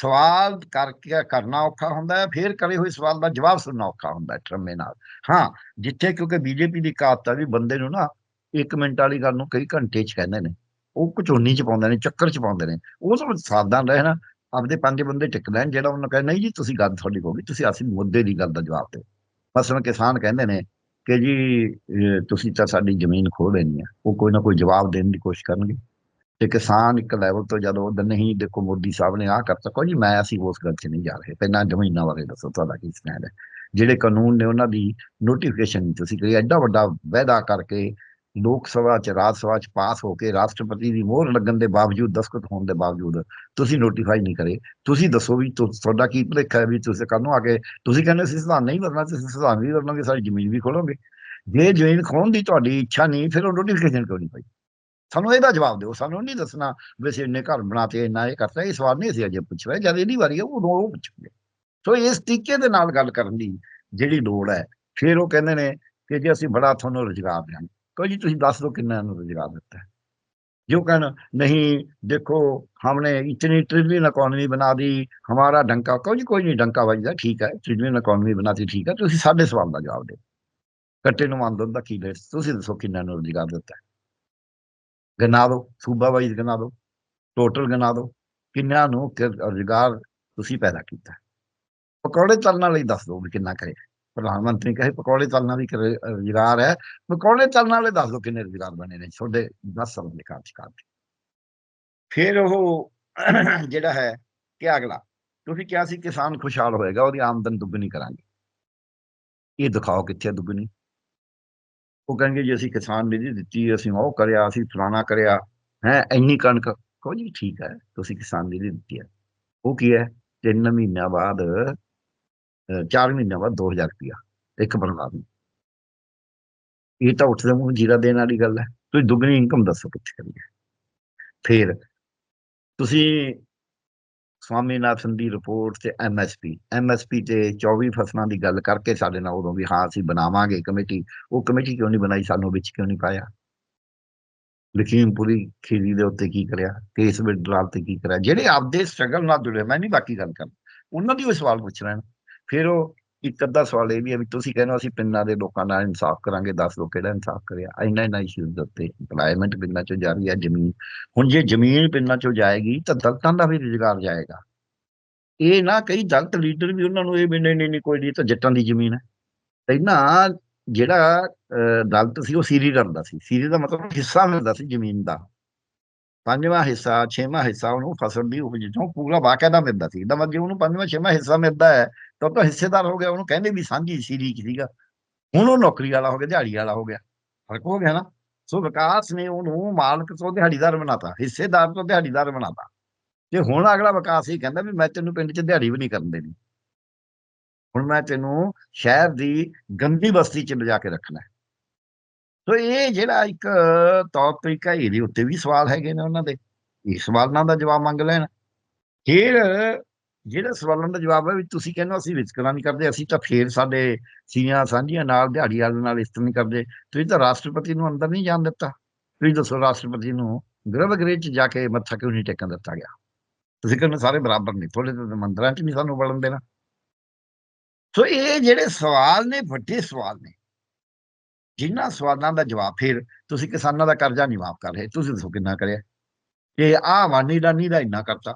S2: ਸਵਾਲ ਕਰਕੇ ਕਰਨਾ ਔਖਾ ਹੁੰਦਾ ਹੈ, ਫਿਰ ਕਰੇ ਹੋਏ ਸਵਾਲ ਦਾ ਜਵਾਬ ਸੁਣਨਾ ਔਖਾ ਹੁੰਦਾ ਹੈ ਟਰਮੇ ਨਾਲ। ਹਾਂ, ਜਿੱਥੇ ਕਿਉਂਕਿ ਬੀਜੇਪੀ ਦੀ ਕਾਤ ਆ ਵੀ ਬੰਦੇ ਨੂੰ ਨਾ 1 ਮਿੰਟ ਵਾਲੀ ਗੱਲ ਨੂੰ ਕਈ ਘੰਟੇ ਚ ਕਹਿੰਦੇ ਨੇ। ਉਹ ਕਚੋਨੀ ਚ ਪਾਉਂਦੇ ਨੇ, ਚੱਕਰ ਚ ਪਾਉਂਦੇ ਨੇ। ਉਹ ਸਭ ਸਾਵਧਾਨ ਰਹਿਣਾ ਆਪਦੇ ਪੰਜ ਬੰਦੇ ਟਿਕ ਲੈਣ, ਜਿਹੜਾ ਉਹਨਾਂ ਕਹਿੰਦਾ ਨਹੀਂ ਜੀ, ਤੁਸੀਂ ਗੱਲ ਤੁਹਾਡੀ ਹੋ ਗਈ, ਤੁਸੀਂ ਅਸੀਂ ਮੁੱਦੇ ਦੀ ਗੱਲ ਦਾ ਜਵਾਬ ਦਿਓ। ਮਸਲਨ ਕਿਸਾਨ ਕਹਿੰਦੇ ਨੇ ਕਿ ਜੀ ਤੁਸੀਂ ਤਾਂ ਸਾਡੀ ਜ਼ਮੀਨ ਖੋਹ ਲੈਣੀ ਹੈ ਉਹ ਕੋਈ ਨਾ ਕੋਈ ਜਵਾਬ ਦੇਣ ਦੀ ਕੋਸ਼ਿਸ਼ ਕਰਨਗੇ। ਤੇ ਕਿਸਾਨ ਇੱਕ ਲੈਵਲ ਤੋਂ ਜਦੋਂ ਉਹ ਨਹੀਂ, ਦੇਖੋ ਮੋਦੀ ਸਾਹਿਬ ਨੇ ਆਹ ਕਰਤਾ ਕੋਈ ਜੀ, ਮੈਂ ਅਸੀਂ ਉਸ ਗੱਲ 'ਚ ਨਹੀਂ ਜਾ ਰਹੇ। ਪਹਿਲਾਂ ਜ਼ਮੀਨਾਂ ਬਾਰੇ ਦੱਸੋ ਤੁਹਾਡਾ ਕੀ ਸਟੈਂਡ ਹੈ। ਜਿਹੜੇ ਕਾਨੂੰਨ ਨੇ ਉਹਨਾਂ ਦੀ ਨੋਟੀਫਿਕੇਸ਼ਨ ਨਹੀਂ ਤੁਸੀਂ ਕਰੀ। ਐਡਾ ਵੱਡਾ ਵਾਅਦਾ ਕਰਕੇ ਲੋਕ ਸਭਾ ਚ, ਰਾਜ ਸਭਾ ਚ ਪਾਸ ਹੋ ਕੇ ਰਾਸ਼ਟਰਪਤੀ ਦੀ ਮੋਹਰ ਲੱਗਣ ਦੇ ਬਾਵਜੂਦ ਦਸਖਤ ਹੋਣ ਦੇ ਬਾਵਜੂਦ ਤੁਸੀਂ ਨੋਟੀਫਾਈ ਨਹੀਂ ਕਰੇ। ਤੁਸੀਂ ਦੱਸੋ ਵੀ ਤੁਹਾਡਾ ਕੀ ਭਲੇਖਾ ਹੈ ਵੀ ਤੁਸੀਂ ਕੱਲ ਨੂੰ ਆ ਕੇ ਤੁਸੀਂ ਕਹਿੰਦੇ ਸੀ ਸੰਵਿਧਾਨ ਨਹੀਂ ਬਦਲਣਾ ਤੁਸੀਂ ਸੰਵਿਧਾਨ ਵੀ ਬਦਲਾਂਗੇ ਸਾਡੀ ਜ਼ਮੀਨ ਵੀ ਖੋਲੋਗੇ। ਜੇ ਜ਼ਮੀਨ ਖੋਣ ਦੀ ਤੁਹਾਡੀ ਇੱਛਾ ਨਹੀਂ, ਫਿਰ ਉਹ ਨੋਟੀਫਿਕੇਸ਼ਨ ਕਿਉਂ ਨਹੀਂ ਪਈ? ਸਾਨੂੰ ਇਹਦਾ ਜਵਾਬ ਦਿਓ ਸਾਨੂੰ ਨਹੀਂ ਦੱਸਣਾ ਵੀ ਅਸੀਂ ਇੰਨੇ ਘਰ ਬਣਾਤੇ ਇੰਨਾ ਇਹ ਕਰਤਾ ਇਹ ਸਵਾਲ ਨਹੀਂ ਅਸੀਂ ਅਜੇ ਪੁੱਛ ਰਹੇ ਜਦ ਇਹਦੀ ਵਾਰੀ ਹੈ ਉਦੋਂ ਉਹ ਪੁੱਛਣਗੇ ਸੋ ਇਸ ਤਰੀਕੇ ਦੇ ਨਾਲ ਗੱਲ ਕਰਨ ਦੀ ਜਿਹੜੀ ਲੋੜ ਹੈ ਫਿਰ ਉਹ ਕਹਿੰਦੇ ਨੇ ਕਿ ਜੇ ਅਸੀਂ ਬੜਾ ਤੁਹਾਨੂੰ ਰੁਜ਼ਗਾਰ ਦਿਆਂਗੇ ਕੋਈ ਜੀ ਤੁਸੀਂ ਦੱਸ ਦਿਓ ਕਿੰਨਾ ਨੂੰ ਰੁਜ਼ਗਾਰ ਦਿੱਤਾ ਹੈ जो कहना नहीं देखो हमने इतनी ट्रिलियन इकोनॉमी बना दी हमारा डंका कोई कोई नहीं डंका बजदा ठीक है ट्रिलियन इकोनॉमी बनाती ठीक है ਤੁਸੀਂ ਸਾਡੇ ਸਵਾਲ ਦਾ ਜਵਾਬ ਦਿਓ ਕੱਟੇ ਨੂੰ ਮੰਨ ਦਾ ਕੀ ਰੇਟ ਤੁਸੀਂ ਦੱਸੋ ਕਿੰਨਾ ਨੂੰ ਰੁਜ਼ਗਾਰ ਦਿੱਤਾ ਹੈ ਗਿਣਾ ਦਿਓ ਸੂਬਾ ਵਾਈਜ਼ ਗਿਣਾ ਦਿਓ ਟੋਟਲ ਗਿਣਾ ਦਿਓ ਕਿੰਨਾ ਨੂੰ ਕਿ ਰੁਜ਼ਗਾਰ ਤੁਸੀਂ ਪੈਦਾ ਕੀਤਾ। ਪਕੌੜੇ ਤਲਣ ਲਈ ਦੱਸ ਦਿਓ ਵੀ ਕਿੰਨਾ ਕਰੇ ਪ੍ਰਧਾਨ ਮੰਤਰੀ ਕਹੇ ਪਕੌੜੇ ਤਲਣ ਵੀ ਰੁਜ਼ਗਾਰ ਹੈ। ਪਕੌੜੇ ਤਲਣ ਵਾਲੇ ਦੱਸ ਦਿਓ ਕਿੰਨੇ ਰੁਜ਼ਗਾਰ ਬਣੇ ਨੇ। ਤੁਹਾਡੇ 10 ਸਾਲ ਦੇ ਕਾਰਜਕਾਲ 'ਚ ਫਿਰ ਉਹ [clears throat] ਜਿਹੜਾ ਹੈ ਕਿ ਅਗਲਾ, ਤੁਸੀਂ ਕਿਹਾ ਸੀ ਕਿਸਾਨ ਖੁਸ਼ਹਾਲ ਹੋਏਗਾ, ਉਹਦੀ ਆਮਦਨ ਦੁੱਗਣੀ ਕਰਾਂਗੇ। ਇਹ ਦਿਖਾਓ ਕਿੱਥੇ ਦੁੱਗਣੀ। ਉਹ ਕਹਿੰਗੇ ਜੀ ਅਸੀਂ ਕਿਸਾਨ ਨਿਧੀ ਦਿੱਤੀ ਅਸੀਂ ਉਹ ਕਰਿਆ ਅਸੀਂ ਫਲਾਣਾ ਕਰਿਆ ਹੈ ਇੰਨੀ ਕਣਕ। ਕਹੋ ਜੀ ਠੀਕ ਹੈ ਤੁਸੀਂ ਕਿਸਾਨ ਨਿਧੀ ਦਿੱਤੀ ਹੈ। ਉਹ ਕੀ ਹੈ? ਤਿੰਨ ਮਹੀਨਿਆਂ ਬਾਅਦ ਅਹ, ਚਾਰ ਮਹੀਨਿਆਂ ਬਾਅਦ 2000 ਰੁਪਇਆ ਇੱਕ ਬੰਦਾ ਨੂੰ। ਇਹ ਤਾਂ ਉੱਠਦੇ ਮੂੰਹ ਜੀਰਾ ਦੇਣ ਵਾਲੀ ਗੱਲ ਹੈ। ਤੁਸੀਂ ਦੁੱਗਣੀ ਇਨਕਮ ਦੱਸੋ ਕਿੱਥੇ ਕਰੀਏ ਫਿਰ ਤੁਸੀਂ ਸਵਾਮੀਨਾਥਨ ਦੀ ਰਿਪੋਰਟ ਤੇ ਐਮਐਸਪੀ ਐਮਐਸਪੀ ਤੇ 24 ਫਸਲਾਂ ਦੀ ਗੱਲ ਕਰਕੇ ਸਾਡੇ ਨਾਲ ਉਦੋਂ ਵੀ ਹਾਂ ਅਸੀਂ ਬਣਾਵਾਂਗੇ ਕਮੇਟੀ। ਉਹ ਕਮੇਟੀ ਕਿਉਂ ਨਹੀਂ ਬਣਾਈ? ਸਾਨੂੰ ਵਿੱਚ ਕਿਉਂ ਨਹੀਂ ਪਾਇਆ? ਲਖੀਮਪੁਰੀ ਖੀਰੀ ਦੇ ਉੱਤੇ ਕੀ ਕਰਿਆ? ਕੇਸ ਵਿਡਰਾਲ ਤੇ ਕੀ ਕਰਿਆ? ਜਿਹੜੇ ਆਪਦੇ ਸਟਰਗਲ ਨਾਲ ਜੁੜੇ, ਮੈਂ ਨਹੀਂ ਬਾਕੀ ਗੱਲ ਕਰ ਉਹਨਾਂ ਦੀ ਉਹ ਸਵਾਲ ਪੁੱਛ ਰਹੇ ਫਿਰ ਉਹ ਇੱਕ ਅੱਧਾ ਸਵਾਲ ਇਹ ਵੀ ਹੈ ਵੀ ਤੁਸੀਂ ਕਹਿੰਦੇ ਅਸੀਂ ਪਿੰਡਾਂ ਦੇ ਲੋਕਾਂ ਨਾਲ ਇਨਸਾਫ ਕਰਾਂਗੇ ਦੱਸ ਲੋ ਕਿਹੜਾ ਇਨਸਾਫ ਕਰਿਆ? ਇੰਨਾ ਇੰਨਾ ਇਸ਼ੂਜ਼ ਦੇ ਉੱਤੇ ਇੰਪਲਾਇਮੈਂਟ ਪਿੰਡਾਂ ਚੋਂ ਜਾ ਰਹੀ ਹੈ ਜ਼ਮੀਨ ਹੁਣ ਜੇ ਜ਼ਮੀਨ ਪਿੰਡਾਂ ਚੋਂ ਜਾਏਗੀ ਤਾਂ ਦਲਤਾਂ ਦਾ ਵੀ ਰੁਜ਼ਗਾਰ ਜਾਏਗਾ। ਇਹ ਨਾ ਕਈ ਦਲਤ ਲੀਡਰ ਵੀ ਉਹਨਾਂ ਨੂੰ ਇਹ ਵੀ ਨਹੀਂ ਨਹੀਂ ਕੋਈ ਨਹੀਂ ਤਾਂ ਜੱਟਾਂ ਦੀ ਜ਼ਮੀਨ ਹੈ। ਪਹਿਲਾਂ ਜਿਹੜਾ ਅਹ, ਦਲਤ ਸੀ ਉਹ ਸੀਰੀ ਕਰਦਾ ਸੀ। ਸੀਰੀ ਦਾ ਮਤਲਬ ਹਿੱਸਾ ਮਿਲਦਾ ਸੀ ਜ਼ਮੀਨ ਦਾ। ਪੰਜਵਾਂ ਹਿੱਸਾ ਛੇਵਾਂ ਹਿੱਸਾ ਉਹਨੂੰ ਫਸਲ ਦੀ ਉਪਜ ਚੋਂ ਪੂਰਾ ਵਾਕਿਆ ਮਿਲਦਾ ਸੀ। ਇਹਦਾ ਮਤਲਬ ਜੇ ਉਹਨੂੰ ਪੰਜਵਾਂ ਛੇਵਾਂ ਹਿੱਸਾ ਮਿਲਦਾ ਹੈ ਤਾਂ ਹਿੱਸੇਦਾਰ ਹੋ ਗਿਆ, ਉਹਨੂੰ ਕਹਿੰਦੇ ਵੀ ਸਾਂਝੀ ਸੀਰੀ ਸੀਗਾ। ਹੁਣ ਉਹ ਨੌਕਰੀ ਵਾਲਾ ਹੋ ਗਿਆ, ਦਿਹਾੜੀ ਵਾਲਾ ਹੋ ਗਿਆ। ਫ਼ਰਕ ਹੋ ਗਿਆ ਨਾ। ਸੋ ਵਿਕਾਸ ਨੇ ਉਹਨੂੰ ਮਾਲਕ ਤੋਂ ਦਿਹਾੜੀਦਾਰ ਬਣਾਤਾ, ਹਿੱਸੇਦਾਰ ਤੋਂ ਦਿਹਾੜੀਦਾਰ ਬਣਾਤਾ। ਤੇ ਹੁਣ ਅਗਲਾ ਵਿਕਾਸ ਇਹ ਕਹਿੰਦਾ ਵੀ ਮੈਂ ਤੈਨੂੰ ਪਿੰਡ 'ਚ ਦਿਹਾੜੀ ਵੀ ਨਹੀਂ ਕਰਨ ਦੇਣੀ। ਹੁਣ ਮੈਂ ਤੈਨੂੰ ਸ਼ਹਿਰ ਦੀ ਗੰਦੀ ਬਸਤੀ 'ਚ ਲਿਜਾ ਕੇ ਰੱਖਣਾ ਸੋ ਇਹ ਜਿਹੜਾ ਇੱਕ ਤੌਰ ਤਰੀਕਾ ਇਹਦੇ ਉੱਤੇ ਵੀ ਸਵਾਲ ਹੈਗੇ ਨੇ ਉਹਨਾਂ ਦੇ। ਇਹ ਸਵਾਲਾਂ ਦਾ ਜਵਾਬ ਮੰਗ ਲੈਣ। ਫਿਰ ਜਿਹੜਾ ਸਵਾਲਾਂ ਦਾ ਜਵਾਬ ਹੈ ਵੀ ਤੁਸੀਂ ਕਹਿੰਦੇ ਹੋ ਅਸੀਂ ਵਿਤਕਰਾ ਨਹੀਂ ਕਰਦੇ, ਅਸੀਂ ਤਾਂ ਫੇਰ ਸਾਡੇ ਸੀਆਂ ਸਾਂਝੀਆਂ ਨਾਲ ਦਿਹਾੜੀ ਵਾਲੇ ਨਾਲ ਇਸ ਤਰ੍ਹਾਂ ਨਹੀਂ ਕਰਦੇ। ਤੁਸੀਂ ਤਾਂ ਰਾਸ਼ਟਰਪਤੀ ਨੂੰ ਅੰਦਰ ਨਹੀਂ ਜਾਣ ਦਿੱਤਾ। ਤੁਸੀਂ ਦੱਸੋ ਰਾਸ਼ਟਰਪਤੀ ਨੂੰ ਗ੍ਰਹਿ ਗ੍ਰਹਿ ਚ ਜਾ ਕੇ ਮੱਥਾ ਕਿਉਂ ਨਹੀਂ ਟੇਕਣ ਦਿੱਤਾ ਗਿਆ? ਤੁਸੀਂ ਕਹਿੰਦੇ ਸਾਰੇ ਬਰਾਬਰ ਨਹੀਂ ਥੋੜੇ ਤੇ ਮੰਦਰਾਂ ਚ ਨਹੀਂ ਸਾਨੂੰ ਵੜਨ ਦੇਣਾ। ਸੋ ਇਹ ਜਿਹੜੇ ਸਵਾਲ ਨੇ, ਵੱਡੇ ਸਵਾਲ ਨੇ, ਜਿਨ੍ਹਾਂ ਸਵਾਲਾਂ ਦਾ ਜਵਾਬ ਫਿਰ ਤੁਸੀਂ ਕਿਸਾਨਾਂ ਦਾ ਕਰਜ਼ਾ ਨਹੀਂ ਮਾਫ ਕਰ ਰਹੇ, ਤੁਸੀਂ ਦੱਸੋ ਕਿੰਨਾ ਕਰਿਆ? ਇਹ ਆਹ ਵਾਨੀ ਦਾ ਨਹੀਂ ਦਾ ਇੰਨਾ ਕਰਤਾ।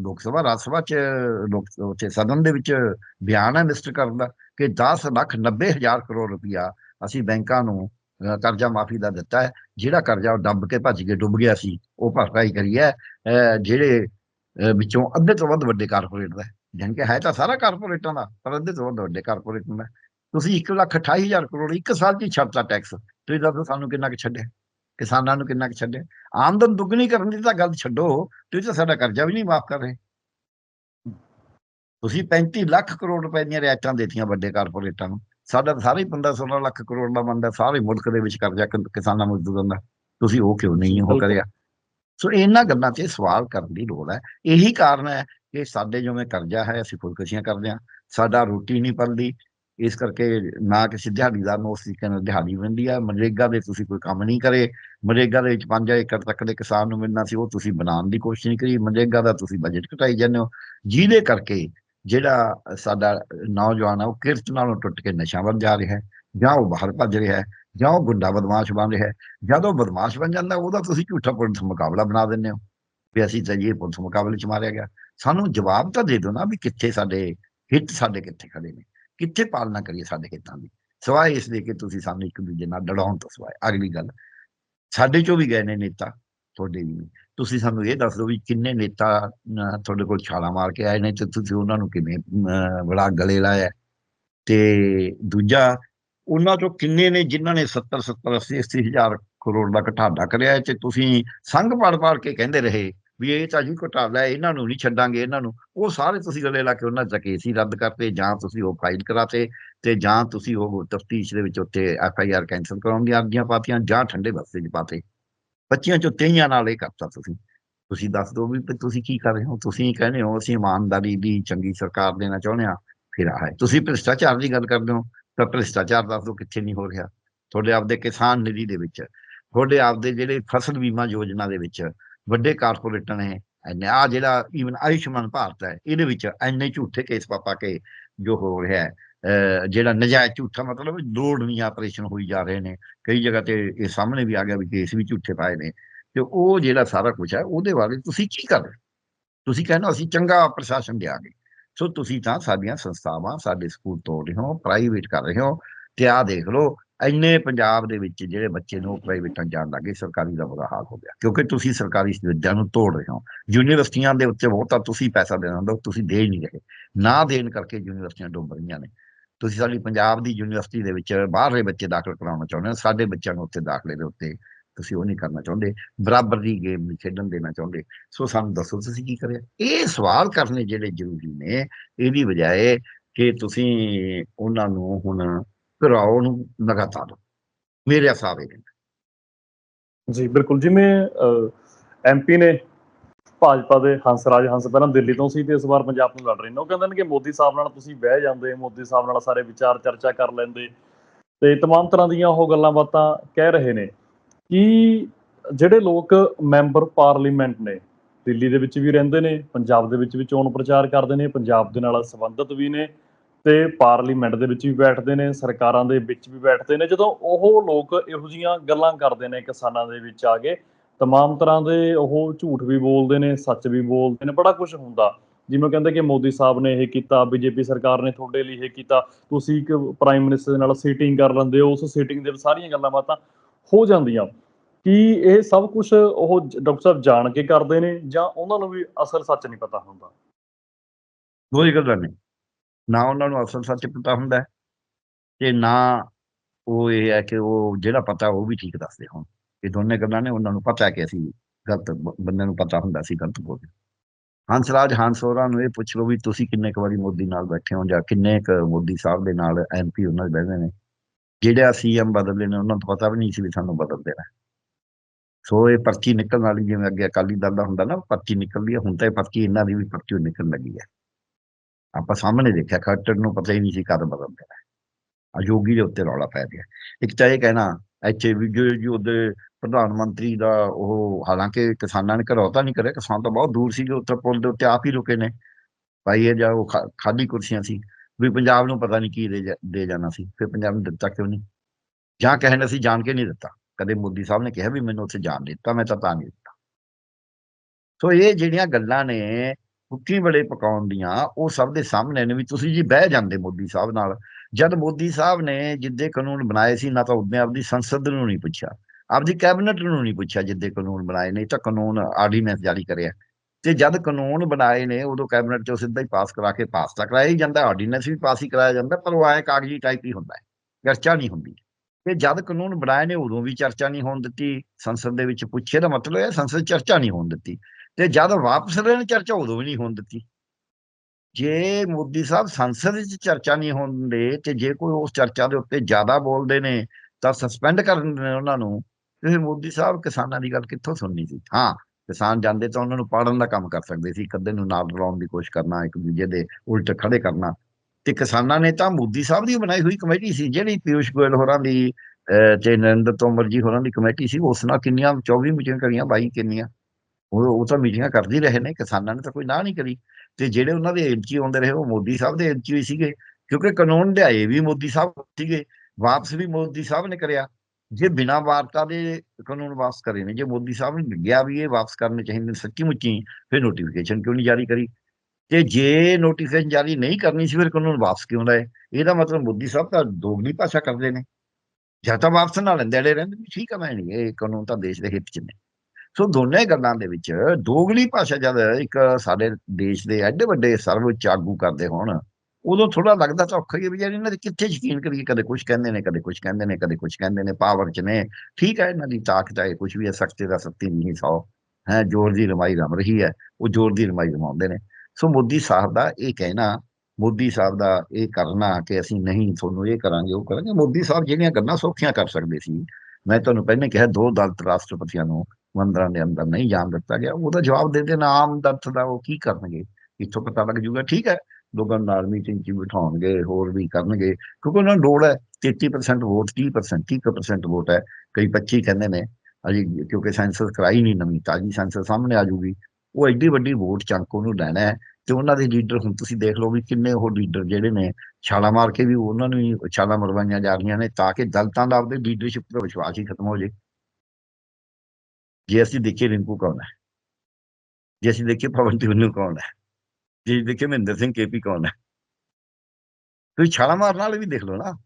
S2: ਲੋਕ ਸਭਾ ਰਾਜ ਸਭਾ ਚ ਲੋਕ ਉੱਥੇ ਸਦਨ ਦੇ ਵਿੱਚ ਬਿਆਨ ਹੈ ਮਿਸਟਰ ਕਰਨ ਦਾ ਕਿ 10 ਲੱਖ 90 ਹਜ਼ਾਰ ਕਰੋੜ ਰੁਪਇਆ ਅਸੀਂ ਬੈਂਕਾਂ ਨੂੰ ਕਰਜ਼ਾ ਮਾਫੀ ਦਾ ਦਿੱਤਾ ਹੈ। ਜਿਹੜਾ ਕਰਜ਼ਾ ਉਹ ਡੱਬ ਕੇ ਭੱਜ ਕੇ ਡੁੱਬ ਗਿਆ ਸੀ ਉਹ ਭਰਪਾਈ ਕਰੀ ਹੈ ਅਹ, ਜਿਹੜੇ ਵਿੱਚੋਂ ਅੱਧੇ ਤੋਂ ਵੱਧ ਵੱਡੇ ਕਾਰਪੋਰੇਟ ਦਾ ਹੈ। ਜਾਣੀ ਕਿ ਹੈ ਤਾਂ ਸਾਰਾ ਕਾਰਪੋਰੇਟਾਂ ਦਾ ਪਰ ਅੱਧੇ ਤੋਂ ਵੱਧ ਵੱਡੇ ਕਾਰਪੋਰੇਟ ਦਾ ਤੁਸੀਂ 1 ਲੱਖ 28 ਹਜ਼ਾਰ ਕਰੋੜ ਇੱਕ ਸਾਲ 'ਚ ਹੀ ਛੱਡਤਾ ਟੈਕਸ ਤੁਸੀਂ ਦੱਸੋ ਸਾਨੂੰ ਕਿੰਨਾ ਕੁ ਛੱਡਿਆ। ਕਿਸਾਨਾਂ ਨੂੰ ਕਿੰਨਾ ਕੁ ਛੱਡਿਆ? ਆਮਦਨ ਦੁੱਗਣੀ ਕਰਨ ਦੀ ਤਾਂ ਗੱਲ ਛੱਡੋ, ਤੇ ਤਾਂ ਸਾਡਾ ਕਰਜ਼ਾ ਵੀ ਨਹੀਂ ਮਾਫ ਕਰ ਰਹੇ। ਤੁਸੀਂ 35 ਲੱਖ ਕਰੋੜ ਰੁਪਏ ਦੀਆਂ ਰਿਆਇਤਾਂ ਦੇਤੀਆਂ ਵੱਡੇ ਕਾਰਪੋਰੇਟਾਂ ਨੂੰ। ਸਾਡਾ ਤਾਂ ਸਾਰਾ ਹੀ 15 16 ਲੱਖ ਕਰੋੜ ਦਾ ਬੰਦਾ ਸਾਰੇ ਮੁਲਕ ਦੇ ਵਿੱਚ ਕਰਜ਼ਾ ਕਿਸਾਨਾਂ ਮਜ਼ਦੂਰਾਂ ਦਾ। ਤੁਸੀਂ ਉਹ ਕਿਉਂ ਨਹੀਂ ਉਹ
S1: ਬਿਲਕੁਲ।
S2: ਕਰਿਆ? ਸੋ ਇਹਨਾਂ ਗੱਲਾਂ ਤੇ ਸਵਾਲ ਕਰਨ ਦੀ ਲੋੜ ਹੈ। ਇਹੀ ਕਾਰਨ ਹੈ ਕਿ ਸਾਡੇ ਜਿਵੇਂ ਕਰਜ਼ਾ ਹੈ, ਅਸੀਂ ਖੁਦਕੁਸ਼ੀਆਂ ਕਰਦੇ ਹਾਂ। ਸਾਡਾ ਰੋਟੀ ਨਹੀਂ ਪਲਦੀ ਇਸ ਕਰਕੇ ਨਾ ਕਿਸੇ ਦਿਹਾੜੀਦਾਰ ਨੂੰ ਉਸ ਤਰੀਕੇ ਨਾਲ ਦਿਹਾੜੀ ਮਿਲਦੀ ਹੈ ਮਨਰੇਗਾ ਦੇ ਤੁਸੀਂ ਕੋਈ ਕੰਮ ਨਹੀਂ ਕਰੇ। ਮਨਰੇਗਾ ਦੇ ਵਿੱਚ 5 ਏਕੜ ਤੱਕ ਦੇ ਕਿਸਾਨ ਨੂੰ ਮਿਲਣਾ ਸੀ, ਉਹ ਤੁਸੀਂ ਬਣਾਉਣ ਦੀ ਕੋਸ਼ਿਸ਼ ਨਹੀਂ ਕਰੀ। ਮਨਰੇਗਾ ਦਾ ਤੁਸੀਂ ਬਜਟ ਘਟਾਈ ਜਾਂਦੇ ਹੋ। ਜਿਹਦੇ ਕਰਕੇ ਜਿਹੜਾ ਸਾਡਾ ਨੌਜਵਾਨ ਆ, ਉਹ ਕਿਰਤ ਨਾਲੋਂ ਟੁੱਟ ਕੇ ਨਸ਼ਾ ਵੱਲ ਜਾ ਰਿਹਾ ਹੈ, ਜਾਂ ਉਹ ਬਾਹਰ ਭੱਜ ਰਿਹਾ ਹੈ, ਜਾਂ ਉਹ ਗੁੰਡਾ ਬਦਮਾਸ਼ ਬਣ ਰਿਹਾ ਹੈ। ਜਦ ਉਹ ਬਦਮਾਸ਼ ਬਣ ਜਾਂਦਾ, ਉਹਦਾ ਤੁਸੀਂ ਝੂਠਾ ਪੁਲਿਸ ਮੁਕਾਬਲਾ ਬਣਾ ਦਿੰਦੇ ਹੋ ਵੀ ਅਸੀਂ ਤਾਂ ਜੀ ਇਹ ਪੁਲਿਸ ਮੁਕਾਬਲੇ ਚ ਮਾਰਿਆ ਗਿਆ। ਸਾਨੂੰ ਜਵਾਬ ਤਾਂ ਦੇ ਦਿਓ ਨਾ ਵੀ ਕਿੱਥੇ ਸਾਡੇ ਹਿੱਤ ਸਾਡੇ ਕਿੱਥੇ ਖੜੇ ਨੇ। ਕਿੱਥੇ ਪਾਲਣਾ ਕਰੀਏ ਸਾਡੇ ਖੇਤਾਂ ਦੀ? ਸਵਾਏ ਇਸ ਦੇ ਕਿ ਤੁਸੀਂ ਸਾਨੂੰ ਇੱਕ ਦੂਜੇ ਨਾਲ ਲੜਾਉਣ ਤੋਂ ਸਵਾਏ ਅਗਲੀ ਗੱਲ ਸਾਡੇ ਚੋਂ ਵੀ ਗਏ ਨੇ ਨੇਤਾ ਤੁਹਾਡੇ ਵੀ। ਤੁਸੀਂ ਸਾਨੂੰ ਇਹ ਦੱਸ ਦਿਓ ਵੀ ਕਿੰਨੇ ਨੇਤਾ ਤੁਹਾਡੇ ਕੋਲ ਛਾਲਾਂ ਮਾਰ ਕੇ ਆਏ ਨੇ ਤੇ ਤੁਸੀਂ ਉਹਨਾਂ ਨੂੰ ਕਿਵੇਂ ਅਹ, ਬੜਾ ਗਲੇ ਲਾਇਆ? ਤੇ ਦੂਜਾ ਉਹਨਾਂ ਚੋਂ ਕਿੰਨੇ ਨੇ ਜਿਨ੍ਹਾਂ ਨੇ 70 70 80 80 ਹਜ਼ਾਰ ਕਰੋੜ ਦਾ ਘਟਾਡਾ ਕਰਿਆ ਹੈ ਤੇ ਤੁਸੀਂ ਸੰਘ ਪੜ ਪੜ ਕੇ ਕਹਿੰਦੇ ਰਹੇ ਵੀ ਇਹ ਤਾਂ ਜੀ ਘਟਾਲਾ ਇਹਨਾਂ ਨੂੰ ਨਹੀਂ ਛੱਡਾਂਗੇ ਇਹਨਾਂ ਨੂੰ। ਉਹ ਸਾਰੇ ਤੁਸੀਂ ਗਲੇ ਲਾ ਕੇ ਉਹਨਾਂ ਦਾ ਰੱਦ ਕਰਤੇ ਜਾਂ ਤੁਸੀਂ ਉਹ ਫਾਈਲ ਕਰਾਤੇ ਤੇ ਜਾਂ ਤੁਸੀਂ ਉਹ ਤਫਤੀਸ਼ ਦੇ ਵਿੱਚ ਉੱਤੇ ਐਫ ਆਈ ਆਰ ਕੈਂਸਲ ਕਰਾਉਣ ਦੀਆਂ ਅਰਜ਼ੀਆਂ ਪਾਤੀਆਂ ਜਾਂ ਠੰਡੇ ਬਸਤੇ 'ਚ ਪਾਤੇ। ਬੱਚਿਆਂ ਚੋਂ ਤੇਈਆਂ ਨਾਲ ਇਹ ਕਰਤਾ ਤੁਸੀਂ। ਤੁਸੀਂ ਦੱਸ ਦਿਓ ਵੀ ਤੁਸੀਂ ਕੀ ਕਰ ਰਹੇ ਹੋ? ਤੁਸੀਂ ਕਹਿੰਦੇ ਹੋ ਅਸੀਂ ਇਮਾਨਦਾਰੀ ਦੀ ਚੰਗੀ ਸਰਕਾਰ ਦੇਣਾ ਚਾਹੁੰਦੇ ਹਾਂ, ਫਿਰ ਆਹ ਤੁਸੀਂ ਭ੍ਰਿਸ਼ਟਾਚਾਰ ਦੀ ਗੱਲ ਕਰਦੇ ਹੋ, ਤਾਂ ਭ੍ਰਿਸ਼ਟਾਚਾਰ ਦੱਸ ਦਿਓ ਕਿੱਥੇ ਨਹੀਂ ਹੋ ਰਿਹਾ। ਤੁਹਾਡੇ ਆਪਦੇ ਕਿਸਾਨ ਨਿਧੀ ਦੇ ਵਿੱਚ, ਤੁਹਾਡੇ ਆਪਦੇ ਜਿਹੜੇ ਫਸਲ ਬੀਮਾ ਯੋਜਨਾ ਦੇ ਵਿੱਚ ਵੱਡੇ ਕਾਰਪੋਰੇਟਾਂ ਨੇ ਇੰਨੇ ਆ ਜਿਹੜਾ ਈਵਨ ਆਯੁਸ਼ਮਾਨ ਭਾਰਤ ਹੈ, ਇਹਦੇ ਵਿੱਚ ਇੰਨੇ ਝੂਠੇ ਕੇਸ ਪਾ ਕੇ ਜੋ ਹੋ ਰਿਹਾ ਹੈ ਜਿਹੜਾ ਨਜਾਇਜ਼ ਝੂਠਾ ਮਤਲਬ ਲੋੜ ਨਹੀਂ ਆਪਰੇਸ਼ਨ ਹੋਈ ਜਾ ਰਹੇ ਨੇ, ਕਈ ਜਗ੍ਹਾ ਤੇ ਇਹ ਸਾਹਮਣੇ ਵੀ ਆ ਗਿਆ ਵੀ ਕੇਸ ਵੀ ਝੂਠੇ ਪਾਏ ਨੇ, ਤੇ ਉਹ ਜਿਹੜਾ ਸਾਰਾ ਕੁਝ ਹੈ, ਉਹਦੇ ਬਾਰੇ ਤੁਸੀਂ ਕੀ ਕਰ ਰਹੇ ਤੁਸੀਂ ਕਹਿੰਦੇ ਹੋ ਅਸੀਂ ਚੰਗਾ ਪ੍ਰਸ਼ਾਸਨ ਦਿਆਂਗੇ, ਸੋ ਤੁਸੀਂ ਤਾਂ ਸਾਡੀਆਂ ਸੰਸਥਾਵਾਂ ਸਾਡੇ ਸਕੂਲ ਤੋੜ ਰਹੇ ਹੋ ਪ੍ਰਾਈਵੇਟ ਕਰ ਰਹੇ ਹੋ, ਤੇ ਆਹ ਦੇਖ ਲਓ ਇੰਨੇ ਪੰਜਾਬ ਦੇ ਵਿੱਚ ਜਿਹੜੇ ਬੱਚੇ ਨੇ ਉਹ ਪ੍ਰਾਈਵੇਟਾਂ ਜਾਣ ਲੱਗੇ ਸਰਕਾਰੀ ਦਾ ਬੁਰਾ ਹਾਲ ਹੋ ਗਿਆ। ਕਿਉਂਕਿ ਤੁਸੀਂ ਸਰਕਾਰੀ ਵਿਦਿਆ ਨੂੰ ਤੋੜ ਰਹੇ ਹੋ। ਯੂਨੀਵਰਸਿਟੀਆਂ ਦੇ ਉੱਤੇ ਬਹੁਤਾ ਤੁਸੀਂ ਪੈਸਾ ਦੇਣਾ ਹੁੰਦਾ, ਤੁਸੀਂ ਦੇ ਨਹੀਂ ਰਹੇ। ਨਾ ਦੇਣ ਕਰਕੇ ਯੂਨੀਵਰਸਿਟੀਆਂ ਡੁੱਬ ਰਹੀਆਂ ਨੇ। ਤੁਸੀਂ ਸਾਡੀ ਪੰਜਾਬ ਦੀ ਯੂਨੀਵਰਸਿਟੀ ਦੇ ਵਿੱਚ ਬਾਹਰਲੇ ਬੱਚੇ ਦਾਖਲ ਕਰਾਉਣਾ ਚਾਹੁੰਦੇ ਹੋ, ਸਾਡੇ ਬੱਚਿਆਂ ਨੂੰ ਉੱਥੇ ਦਾਖਲੇ ਦੇ ਉੱਤੇ ਤੁਸੀਂ ਉਹ ਨਹੀਂ ਕਰਨਾ ਚਾਹੁੰਦੇ। ਬਰਾਬਰ ਦੀ ਗੇਮ ਨਹੀਂ ਖੇਡਣ ਦੇਣਾ ਚਾਹੁੰਦੇ। ਸੋ ਸਾਨੂੰ ਦੱਸੋ ਤੁਸੀਂ ਕੀ ਕਰਿਆ? ਇਹ ਸਵਾਲ ਕਰਨੇ ਜਿਹੜੇ ਜ਼ਰੂਰੀ ਨੇ, ਇਹਦੀ ਬਜਾਏ ਕਿ ਤੁਸੀਂ ਉਹਨਾਂ ਨੂੰ ਹੁਣ ਘਰਾਓ ਨੂੰ ਲਗਾਤਾਰ ਮੇਰੇ ਹਿਸਾਬ ਇਹ ਨੇ।
S1: ਜੀ ਬਿਲਕੁਲ ਜਿਵੇਂ ਐਮਪੀ ਨੇ ਭਾਜਪਾ ਦੇ ਹੰਸਰਾਜ ਹੰਸ ਪਹਿਲਾਂ ਦਿੱਲੀ ਤੋਂ ਸੀ ਤੇ ਇਸ ਵਾਰ ਪੰਜਾਬ ਤੋਂ ਲੜ ਰਹੇ ਨੇ ਉਹ ਕਹਿੰਦੇ ਨੇ ਕਿ ਮੋਦੀ ਸਾਹਿਬ ਨਾਲ ਤੁਸੀਂ ਬਹਿ ਜਾਂਦੇ ਮੋਦੀ ਸਾਹਿਬ ਨਾਲ ਸਾਰੇ ਵਿਚਾਰ ਚਰਚਾ ਕਰ ਲੈਂਦੇ ਤੇ तमाम ਤਰ੍ਹਾਂ ਦੀਆਂ ਉਹ ਗੱਲਾਂ ਬਾਤਾਂ ਕਹਿ ਰਹੇ ਨੇ ਕਿ ਜਿਹੜੇ ਲੋਕ ਮੈਂਬਰ ਪਾਰਲੀਮੈਂਟ ਨੇ ਦਿੱਲੀ ਦੇ ਵਿੱਚ ਵੀ ਰਹਿੰਦੇ ਨੇ ਪੰਜਾਬ ਦੇ ਵਿੱਚ ਵੀ ਚੋਣ ਪ੍ਰਚਾਰ ਕਰਦੇ ਨੇ ਪੰਜਾਬ ਦੇ ਨਾਲ ਸੰਬੰਧਿਤ ਵੀ ਨੇ ਤੇ ਪਾਰਲੀਮੈਂਟ ਦੇ ਵਿੱਚ ਵੀ ਬੈਠਦੇ ਨੇ, ਸਰਕਾਰਾਂ ਦੇ ਵਿੱਚ ਵੀ ਬੈਠਦੇ ਨੇ। ਜਦੋਂ ਉਹ ਲੋਕ ਇਹੋ ਜੀਆਂ ਗੱਲਾਂ ਕਰਦੇ ਨੇ ਕਿਸਾਨਾਂ ਦੇ ਵਿੱਚ ਆ ਕੇ, ਤਮਾਮ ਤਰ੍ਹਾਂ ਦੇ ਉਹ ਝੂਠ ਵੀ ਬੋਲਦੇ ਨੇ, ਸੱਚ ਵੀ ਬੋਲਦੇ ਨੇ, ਬੜਾ ਕੁਝ ਹੁੰਦਾ। ਜਿਵੇਂ ਕਹਿੰਦੇ ਕਿ ਮੋਦੀ ਸਾਹਿਬ ਨੇ ਇਹ ਕੀਤਾ, ਬੀਜੇਪੀ ਸਰਕਾਰ ਨੇ ਤੁਹਾਡੇ ਲਈ ਇਹ ਕੀਤਾ, ਤੁਸੀਂ ਇੱਕ ਪ੍ਰਾਈਮ ਮਿਨਿਸਟਰ ਦੇ ਨਾਲ ਸੀਟਿੰਗ ਕਰ ਲੈਂਦੇ ਹੋ, ਉਸ ਸੀਟਿੰਗ ਦੇ ਵਿੱਚ ਸਾਰੀਆਂ ਗੱਲਾਂ ਬਾਤਾਂ ਹੋ ਜਾਂਦੀਆਂ। ਕਿ ਇਹ ਸਭ ਕੁਝ ਉਹ ਡਾਕਟਰ ਸਾਹਿਬ ਜਾਣ ਕੇ ਕਰਦੇ ਨੇ ਜਾਂ ਉਹਨਾਂ ਨੂੰ ਵੀ ਅਸਲ ਸੱਚ ਨਹੀਂ ਪਤਾ ਹੁੰਦਾ?
S2: ਕੋਈ ਗੱਲ ਨਹੀਂ। ਨਾ ਉਹਨਾਂ ਨੂੰ ਅਸਲ ਸੱਚ ਪਤਾ ਹੁੰਦਾ ਤੇ ਨਾ ਉਹ ਇਹ ਹੈ ਕਿ ਉਹ ਜਿਹੜਾ ਪਤਾ ਉਹ ਵੀ ਠੀਕ ਦੱਸਦੇ ਹੋਣ ਇਹ ਦੋਨੇ ਗੱਲਾਂ ਨੇ ਉਹਨਾਂ ਨੂੰ ਪਤਾ ਕਿ ਅਸੀਂ ਗਲਤ ਬ- ਬੰਦੇ ਨੂੰ ਪਤਾ ਹੁੰਦਾ ਸੀ ਗਲਤ ਬੋਲਦੇ ਹੰਸਰਾਜ ਹੰਸ ਹੋਰਾਂ ਨੂੰ ਇਹ ਪੁੱਛ ਲਓ ਵੀ ਤੁਸੀਂ ਕਿੰਨੇ ਕੁ ਵਾਰੀ ਮੋਦੀ ਨਾਲ ਬੈਠੇ ਹੋ ਜਾਂ ਕਿੰਨੇ ਕੁ ਮੋਦੀ ਸਾਹਿਬ ਦੇ ਨਾਲ ਐਮਪੀ ਉਹਨਾਂ ਦੇ ਬਹਿੰਦੇ ਨੇ? ਜਿਹੜਾ ਸੀਐਮ ਬਦਲੇ ਨੇ ਉਹਨਾਂ ਨੂੰ ਪਤਾ ਵੀ ਨਹੀਂ ਸੀ ਵੀ ਸਾਨੂੰ ਬਦਲ ਦੇਣਾ ਸੋ ਇਹ ਪਰਚੀ ਨਿਕਲਣ ਵਾਲੀ ਜਿਵੇਂ ਅੱਗੇ ਅਕਾਲੀ ਦਲ ਦਾ ਹੁੰਦਾ ਨਾ, ਪਰਚੀ ਨਿਕਲਦੀ ਹੈ, ਹੁਣ ਤਾਂ ਇਹ ਪਰਚੀ ਇਹਨਾਂ ਦੀ ਵੀ ਪਰਚੀ ਨਿਕਲਣ ਲੱਗੀ ਹੈ। ਆਪਾਂ ਸਾਹਮਣੇ ਦੇਖਿਆ ਖੱਟਰ ਨੂੰ ਪਤਾ ਹੀ ਨਹੀਂ ਸੀ ਕਦ ਬਦਲ ਦੇਣਾ। ਅਯੋਗੀ ਦੇ ਉੱਤੇ ਰੌਲਾ ਪੈ ਗਿਆ। ਇੱਕ ਤਾਂ ਇਹ ਕਹਿਣਾ, ਇੱਥੇ ਜੋ ਜੋ ਪ੍ਰਧਾਨ ਮੰਤਰੀ ਦਾ ਉਹ, ਹਾਲਾਂਕਿ ਕਿਸਾਨਾਂ ਨੇ ਘਰੌਤਾ ਨਹੀਂ ਕਰਿਆ, ਕਿਸਾਨ ਤਾਂ ਬਹੁਤ ਦੂਰ ਸੀ ਉੱਥੇ ਪੁਲ ਦੇ ਉੱਤੇ ਆਪ ਹੀ ਰੁਕੇ ਨੇ। ਭਾਈ ਇਹ ਜਾਂ ਉਹ ਖਾ- ਖਾਲੀ ਕੁਰਸੀਆਂ ਸੀ, ਵੀ ਪੰਜਾਬ ਨੂੰ ਪਤਾ ਨਹੀਂ ਕੀ ਦੇ ਦੇ ਜਾਣਾ ਸੀ, ਫਿਰ ਪੰਜਾਬ ਨੂੰ ਦਿੱਤਾ ਕਿਉਂ ਨਹੀਂ? ਜਾਂ ਕਹਿਣ ਅਸੀਂ ਜਾਣ ਕੇ ਨਹੀਂ ਦਿੱਤਾ। ਕਦੇ ਮੋਦੀ ਸਾਹਿਬ ਨੇ ਕਿਹਾ ਵੀ ਮੈਨੂੰ ਉੱਥੇ ਜਾਣ ਦਿੱਤਾ, ਮੈਂ ਤਾਂ ਤਾਂ ਨਹੀਂ ਦਿੱਤਾ। ਸੋ ਇਹ ਜਿਹੜੀਆਂ ਗੱਲਾਂ ਨੇ ਉੱਠੀ ਬੜੇ ਪਕਾਉਣ ਦੀਆਂ ਉਹ ਸਭ ਦੇ ਸਾਹਮਣੇ ਨੇ ਵੀ ਤੁਸੀਂ ਜੀ ਬਹਿ ਜਾਂਦੇ ਮੋਦੀ ਸਾਹਿਬ ਨਾਲ। ਜਦ ਮੋਦੀ ਸਾਹਿਬ ਨੇ ਜਿੱਦੇ ਕਾਨੂੰਨ ਬਣਾਏ ਸੀ ਨਾ ਤਾਂ ਉਹਨੇ ਆਪਦੀ ਸੰਸਦ ਨੂੰ ਨਹੀਂ ਪੁੱਛਿਆ, ਆਪਦੀ ਕੈਬਨਿਟ ਨੂੰ ਨਹੀਂ ਪੁੱਛਿਆ ਜਿੱਦੇ ਕਾਨੂੰਨ ਬਣਾਏ ਨਹੀਂ ਤਾਂ ਕਾਨੂੰਨ ਆਰਡੀਨੈਂਸ ਜਾਰੀ ਕਰਿਆ। ਤੇ ਜਦ ਕਾਨੂੰਨ ਬਣਾਏ ਨੇ, ਉਦੋਂ ਕੈਬਨਿਟ ਚੋਂ ਸਿੱਧਾ ਹੀ ਪਾਸ ਕਰਾ ਕੇ ਪਾਸ ਤਾਂ ਕਰਾਇਆ ਹੀ ਜਾਂਦਾ, ਆਰਡੀਨੈਂਸ ਵੀ ਪਾਸ ਹੀ ਕਰਾਇਆ ਜਾਂਦਾ, ਪਰ ਉਹ ਐ ਕਾਗਜ਼ੀ ਟਾਈਪ ਹੀ ਹੁੰਦਾ ਹੈ, ਚਰਚਾ ਨਹੀਂ ਹੁੰਦੀ। ਤੇ ਜਦ ਕਾਨੂੰਨ ਬਣਾਏ ਨੇ, ਉਦੋਂ ਵੀ ਚਰਚਾ ਨਹੀਂ ਹੋਣ ਦਿੱਤੀ, ਸੰਸਦ ਦੇ ਵਿੱਚ ਪੁੱਛੇ ਦਾ ਮਤਲਬ ਹੈ ਸੰਸਦ ਚਰਚਾ ਨਹੀਂ ਹੋਣ ਦਿੱਤੀ। ਤੇ ਜਦ ਵਾਪਸ ਲੈਣ ਚਰਚਾ ਉਦੋਂ ਵੀ ਨਹੀਂ ਹੋਣ ਦਿੱਤੀ। ਜੇ ਮੋਦੀ ਸਾਹਿਬ ਸੰਸਦ ਵਿੱਚ ਚਰਚਾ ਨਹੀਂ ਹੁੰਦੇ ਤੇ ਜੇ ਕੋਈ ਉਸ ਚਰਚਾ ਦੇ ਉੱਤੇ ਜ਼ਿਆਦਾ ਬੋਲਦੇ ਨੇ ਤਾਂ ਸਸਪੈਂਡ ਕਰਨ ਨੇ ਉਹਨਾਂ ਨੂੰ ਤੇ ਮੋਦੀ ਸਾਹਿਬ ਕਿਸਾਨਾਂ ਦੀ ਗੱਲ ਕਿੱਥੋਂ ਸੁਣਨੀ ਸੀ? ਹਾਂ ਕਿਸਾਨ ਜਾਂਦੇ ਤਾਂ ਉਹਨਾਂ ਨੂੰ ਪਾੜਨ ਦਾ ਕੰਮ ਕਰ ਸਕਦੇ ਸੀ ਇੱਕ ਨੂੰ ਨਾਲ ਰਲਾਉਣ ਦੀ ਕੋਸ਼ਿਸ਼ ਕਰਨਾ ਇੱਕ ਦੂਜੇ ਦੇ ਉਲਟ ਖੜੇ ਕਰਨਾ। ਤੇ ਕਿਸਾਨਾਂ ਨੇ ਤਾਂ ਮੋਦੀ ਸਾਹਿਬ ਦੀ ਬਣਾਈ ਹੋਈ ਕਮੇਟੀ ਸੀ ਜਿਹੜੀ ਪਿਊਸ਼ ਗੋਇਲ ਹੋਰਾਂ ਦੀ ਅਹ, ਤੇ ਨਰਿੰਦਰ ਤੋਮਰ ਜੀ ਹੋਰਾਂ ਦੀ ਕਮੇਟੀ ਸੀ ਉਸ ਨਾਲ ਕਿੰਨੀਆਂ 24 ਮੀਟਿੰਗਾਂ ਕਰੀਆਂ ਬਾਈ ਕਿੰਨੀਆਂ। ਉਹ ਤਾਂ ਮੀਟਿੰਗਾਂ ਕਰਦੀ ਰਹੇ ਨੇ, ਕਿਸਾਨਾਂ ਨੇ ਤਾਂ ਕੋਈ ਨਾ ਨਹੀਂ ਕਰੀ। ਤੇ ਜਿਹੜੇ ਉਹਨਾਂ ਦੇ ਏਜੰਸੀ ਆਉਂਦੇ ਰਹੇ, ਉਹ ਮੋਦੀ ਸਾਹਿਬ ਦੇ ਏਜੰਸੀ ਸੀਗੇ, ਕਿਉਂਕਿ ਕਾਨੂੰਨ ਲਿਆਏ ਵੀ ਮੋਦੀ ਸਾਹਿਬ ਸੀਗੇ, ਵਾਪਸ ਵੀ ਮੋਦੀ ਸਾਹਿਬ ਨੇ ਕਰਿਆ। ਜੇ ਬਿਨਾਂ ਵਾਰਤਾ ਦੇ ਕਾਨੂੰਨ ਵਾਪਸ ਕਰੇ ਨੇ, ਜੇ ਮੋਦੀ ਸਾਹਿਬ ਨੇ ਗਿਆ ਵੀ ਇਹ ਵਾਪਸ ਕਰਨੇ ਚਾਹੀਦੇ ਨੇ ਸੱਚੀ ਮੁੱਚੀ, ਫਿਰ ਨੋਟੀਫਿਕੇਸ਼ਨ ਕਿਉਂ ਨਹੀਂ ਜਾਰੀ ਕਰੀ? ਤੇ ਜੇ ਨੋਟੀਫਿਕੇਸ਼ਨ ਜਾਰੀ ਨਹੀਂ ਕਰਨੀ ਸੀ, ਫਿਰ ਕਾਨੂੰਨ ਵਾਪਸ ਕਿਉਂ ਲਾਏ? ਇਹਦਾ ਮਤਲਬ ਮੋਦੀ ਸਾਹਿਬ ਤਾਂ ਦੋਗਲੀ ਭਾਸ਼ਾ ਕਰਦੇ ਨੇ। ਜਾਂ ਤਾਂ ਵਾਪਸ ਨਾ ਲੈਂਦੇ ਰਹਿੰਦੇ ਵੀ ਠੀਕ ਆ, ਮੈਂ ਨਹੀਂ, ਇਹ ਕਾਨੂੰਨ ਤਾਂ ਦੇਸ਼ ਦੇ ਹਿੱਤ ਚ ਨੇ। ਸੋ ਦੋਨੇ ਗੱਲਾਂ ਦੇ ਵਿੱਚ ਦੋਗਲੀ ਭਾਸ਼ਾ ਜਦ ਇੱਕ ਸਾਡੇ ਦੇਸ਼ ਦੇ ਐਡੇ ਵੱਡੇ ਸਰਵਉੱਚ ਆਗੂ ਕਰਦੇ ਹੋਣ, ਉਦੋਂ ਥੋੜਾ ਲੱਗਦਾ ਤਾਂ ਔਖਾ ਹੀ ਹੈ ਵੀ ਯਾਰ ਇਹਨਾਂ ਦੇ ਕਿੱਥੇ ਯਕੀਨ ਕਰੀਏ, ਕਦੇ ਕੁਝ ਕਹਿੰਦੇ ਨੇ, ਕਦੇ ਕੁਝ ਕਹਿੰਦੇ ਨੇ, ਕਦੇ ਕੁਝ ਕਹਿੰਦੇ ਨੇ, ਪਾਵਰ ਚ ਨੇ, ਠੀਕ ਹੈ ਇਹਨਾਂ ਦੀ ਤਾਕਤ ਹੈ ਕੁਝ ਵੀ ਹੈ, ਸਖਤੇ ਦਾ ਸੱਤੀ ਨਹੀਂ ਸੌ, ਹੈ, ਜ਼ੋਰ ਦੀ ਰਮਾਈ ਰਮ ਰਹੀ ਹੈ, ਉਹ ਜ਼ੋਰ ਦੀ ਰਮਾਈ ਰਮਾਉਂਦੇ ਨੇ। ਸੋ ਮੋਦੀ ਸਾਹਿਬ ਦਾ ਇਹ ਕਹਿਣਾ, ਮੋਦੀ ਸਾਹਿਬ ਦਾ ਇਹ ਕਰਨਾ ਕਿ ਅਸੀਂ ਨਹੀਂ ਤੁਹਾਨੂੰ ਇਹ ਕਰਾਂਗੇ, ਉਹ ਕਰਾਂਗੇ, ਮੋਦੀ ਸਾਹਿਬ ਜਿਹੜੀਆਂ ਗੱਲਾਂ ਸੌਖੀਆਂ ਕਰ ਸਕਦੇ ਸੀ, ਮੈਂ ਤੁਹਾਨੂੰ ਪਹਿਲਾਂ ਕਿਹਾ ਦੋ ਦਲਤ ਰਾਸ਼ਟਰਪਤੀਆਂ ਨੂੰ ਮੰਦਰਾਂ ਦੇ ਅੰਦਰ ਨਹੀਂ ਜਾਣ ਦਿੱਤਾ ਗਿਆ। ਉਹਦਾ ਜਵਾਬ ਦੇ ਦੇਣਾ, ਆਮ ਦਰਥ ਦਾ ਉਹ ਕੀ ਕਰਨਗੇ? ਇੱਥੋਂ ਪਤਾ ਲੱਗ ਜੂਗਾ, ਠੀਕ ਹੈ। ਲੋਕਾਂ ਨੂੰ ਨਾਲ ਮੀਟਿੰਗ 'ਚ ਬਿਠਾਉਣਗੇ, ਹੋਰ ਵੀ ਕਰਨਗੇ, ਕਿਉਂਕਿ ਉਹਨਾਂ ਨੂੰ ਲੋੜ ਹੈ। 33% ਵੋਟ 30% 30% ਵੋਟ ਹੈ। ਕਈ 25 ਕਹਿੰਦੇ ਨੇ, ਅਜੇ ਕਿਉਂਕਿ ਸੈਂਸਸ ਕਰਾਈ ਨਹੀਂ ਨਵੀਂ, ਤਾਜੀ ਸੈਂਸਸ ਸਾਹਮਣੇ ਆ ਜੂਗੀ। ਉਹ ਐਡੀ ਵੱਡੀ ਵੋਟ ਚੰਕ ਉਹਨੂੰ ਲੈਣਾ ਹੈ ਤੇ ਉਹਨਾਂ ਦੇ ਲੀਡਰ ਹੁਣ ਤੁਸੀਂ ਦੇਖ ਲਓ ਵੀ ਕਿੰਨੇ ਉਹ ਲੀਡਰ ਜਿਹੜੇ ਨੇ, ਛਾਲਾ ਮਾਰ ਕੇ ਵੀ ਉਹਨਾਂ ਨੂੰ ਹੀ ਛਾਲਾ ਮਰਵਾਈਆਂ ਜਾ ਰਹੀਆਂ ਨੇ ਤਾਂ ਕਿ ਦਲਤਾਂ ਦਾ ਆਪਦੇ ਲੀਡਰਸ਼ਿਪ ਦਾ ਵਿਸ਼ਵਾਸ ਹੀ ਖਤਮ ਹੋ ਜੇ। ਜੇ ਅਸੀਂ ਦੇਖੀਏ ਰਿੰਕੂ ਕੌਣ ਹੈ? ਜੇ ਅਸੀਂ ਦੇਖੀਏ ਪਵਨ ਟਿਵਨੂ ਕੌਣ ਹੈ? ਜੇ ਦੇਖੀਏ ਮਹਿੰਦਰ ਸਿੰਘ ਕੇਪੀ ਕੌਣ ਹੈ? ਤੁਸੀਂ ਛਾਲਾ ਮਾਰਨ ਵਾਲੇ ਵੀ ਦੇਖ ਲਓ ਨਾ।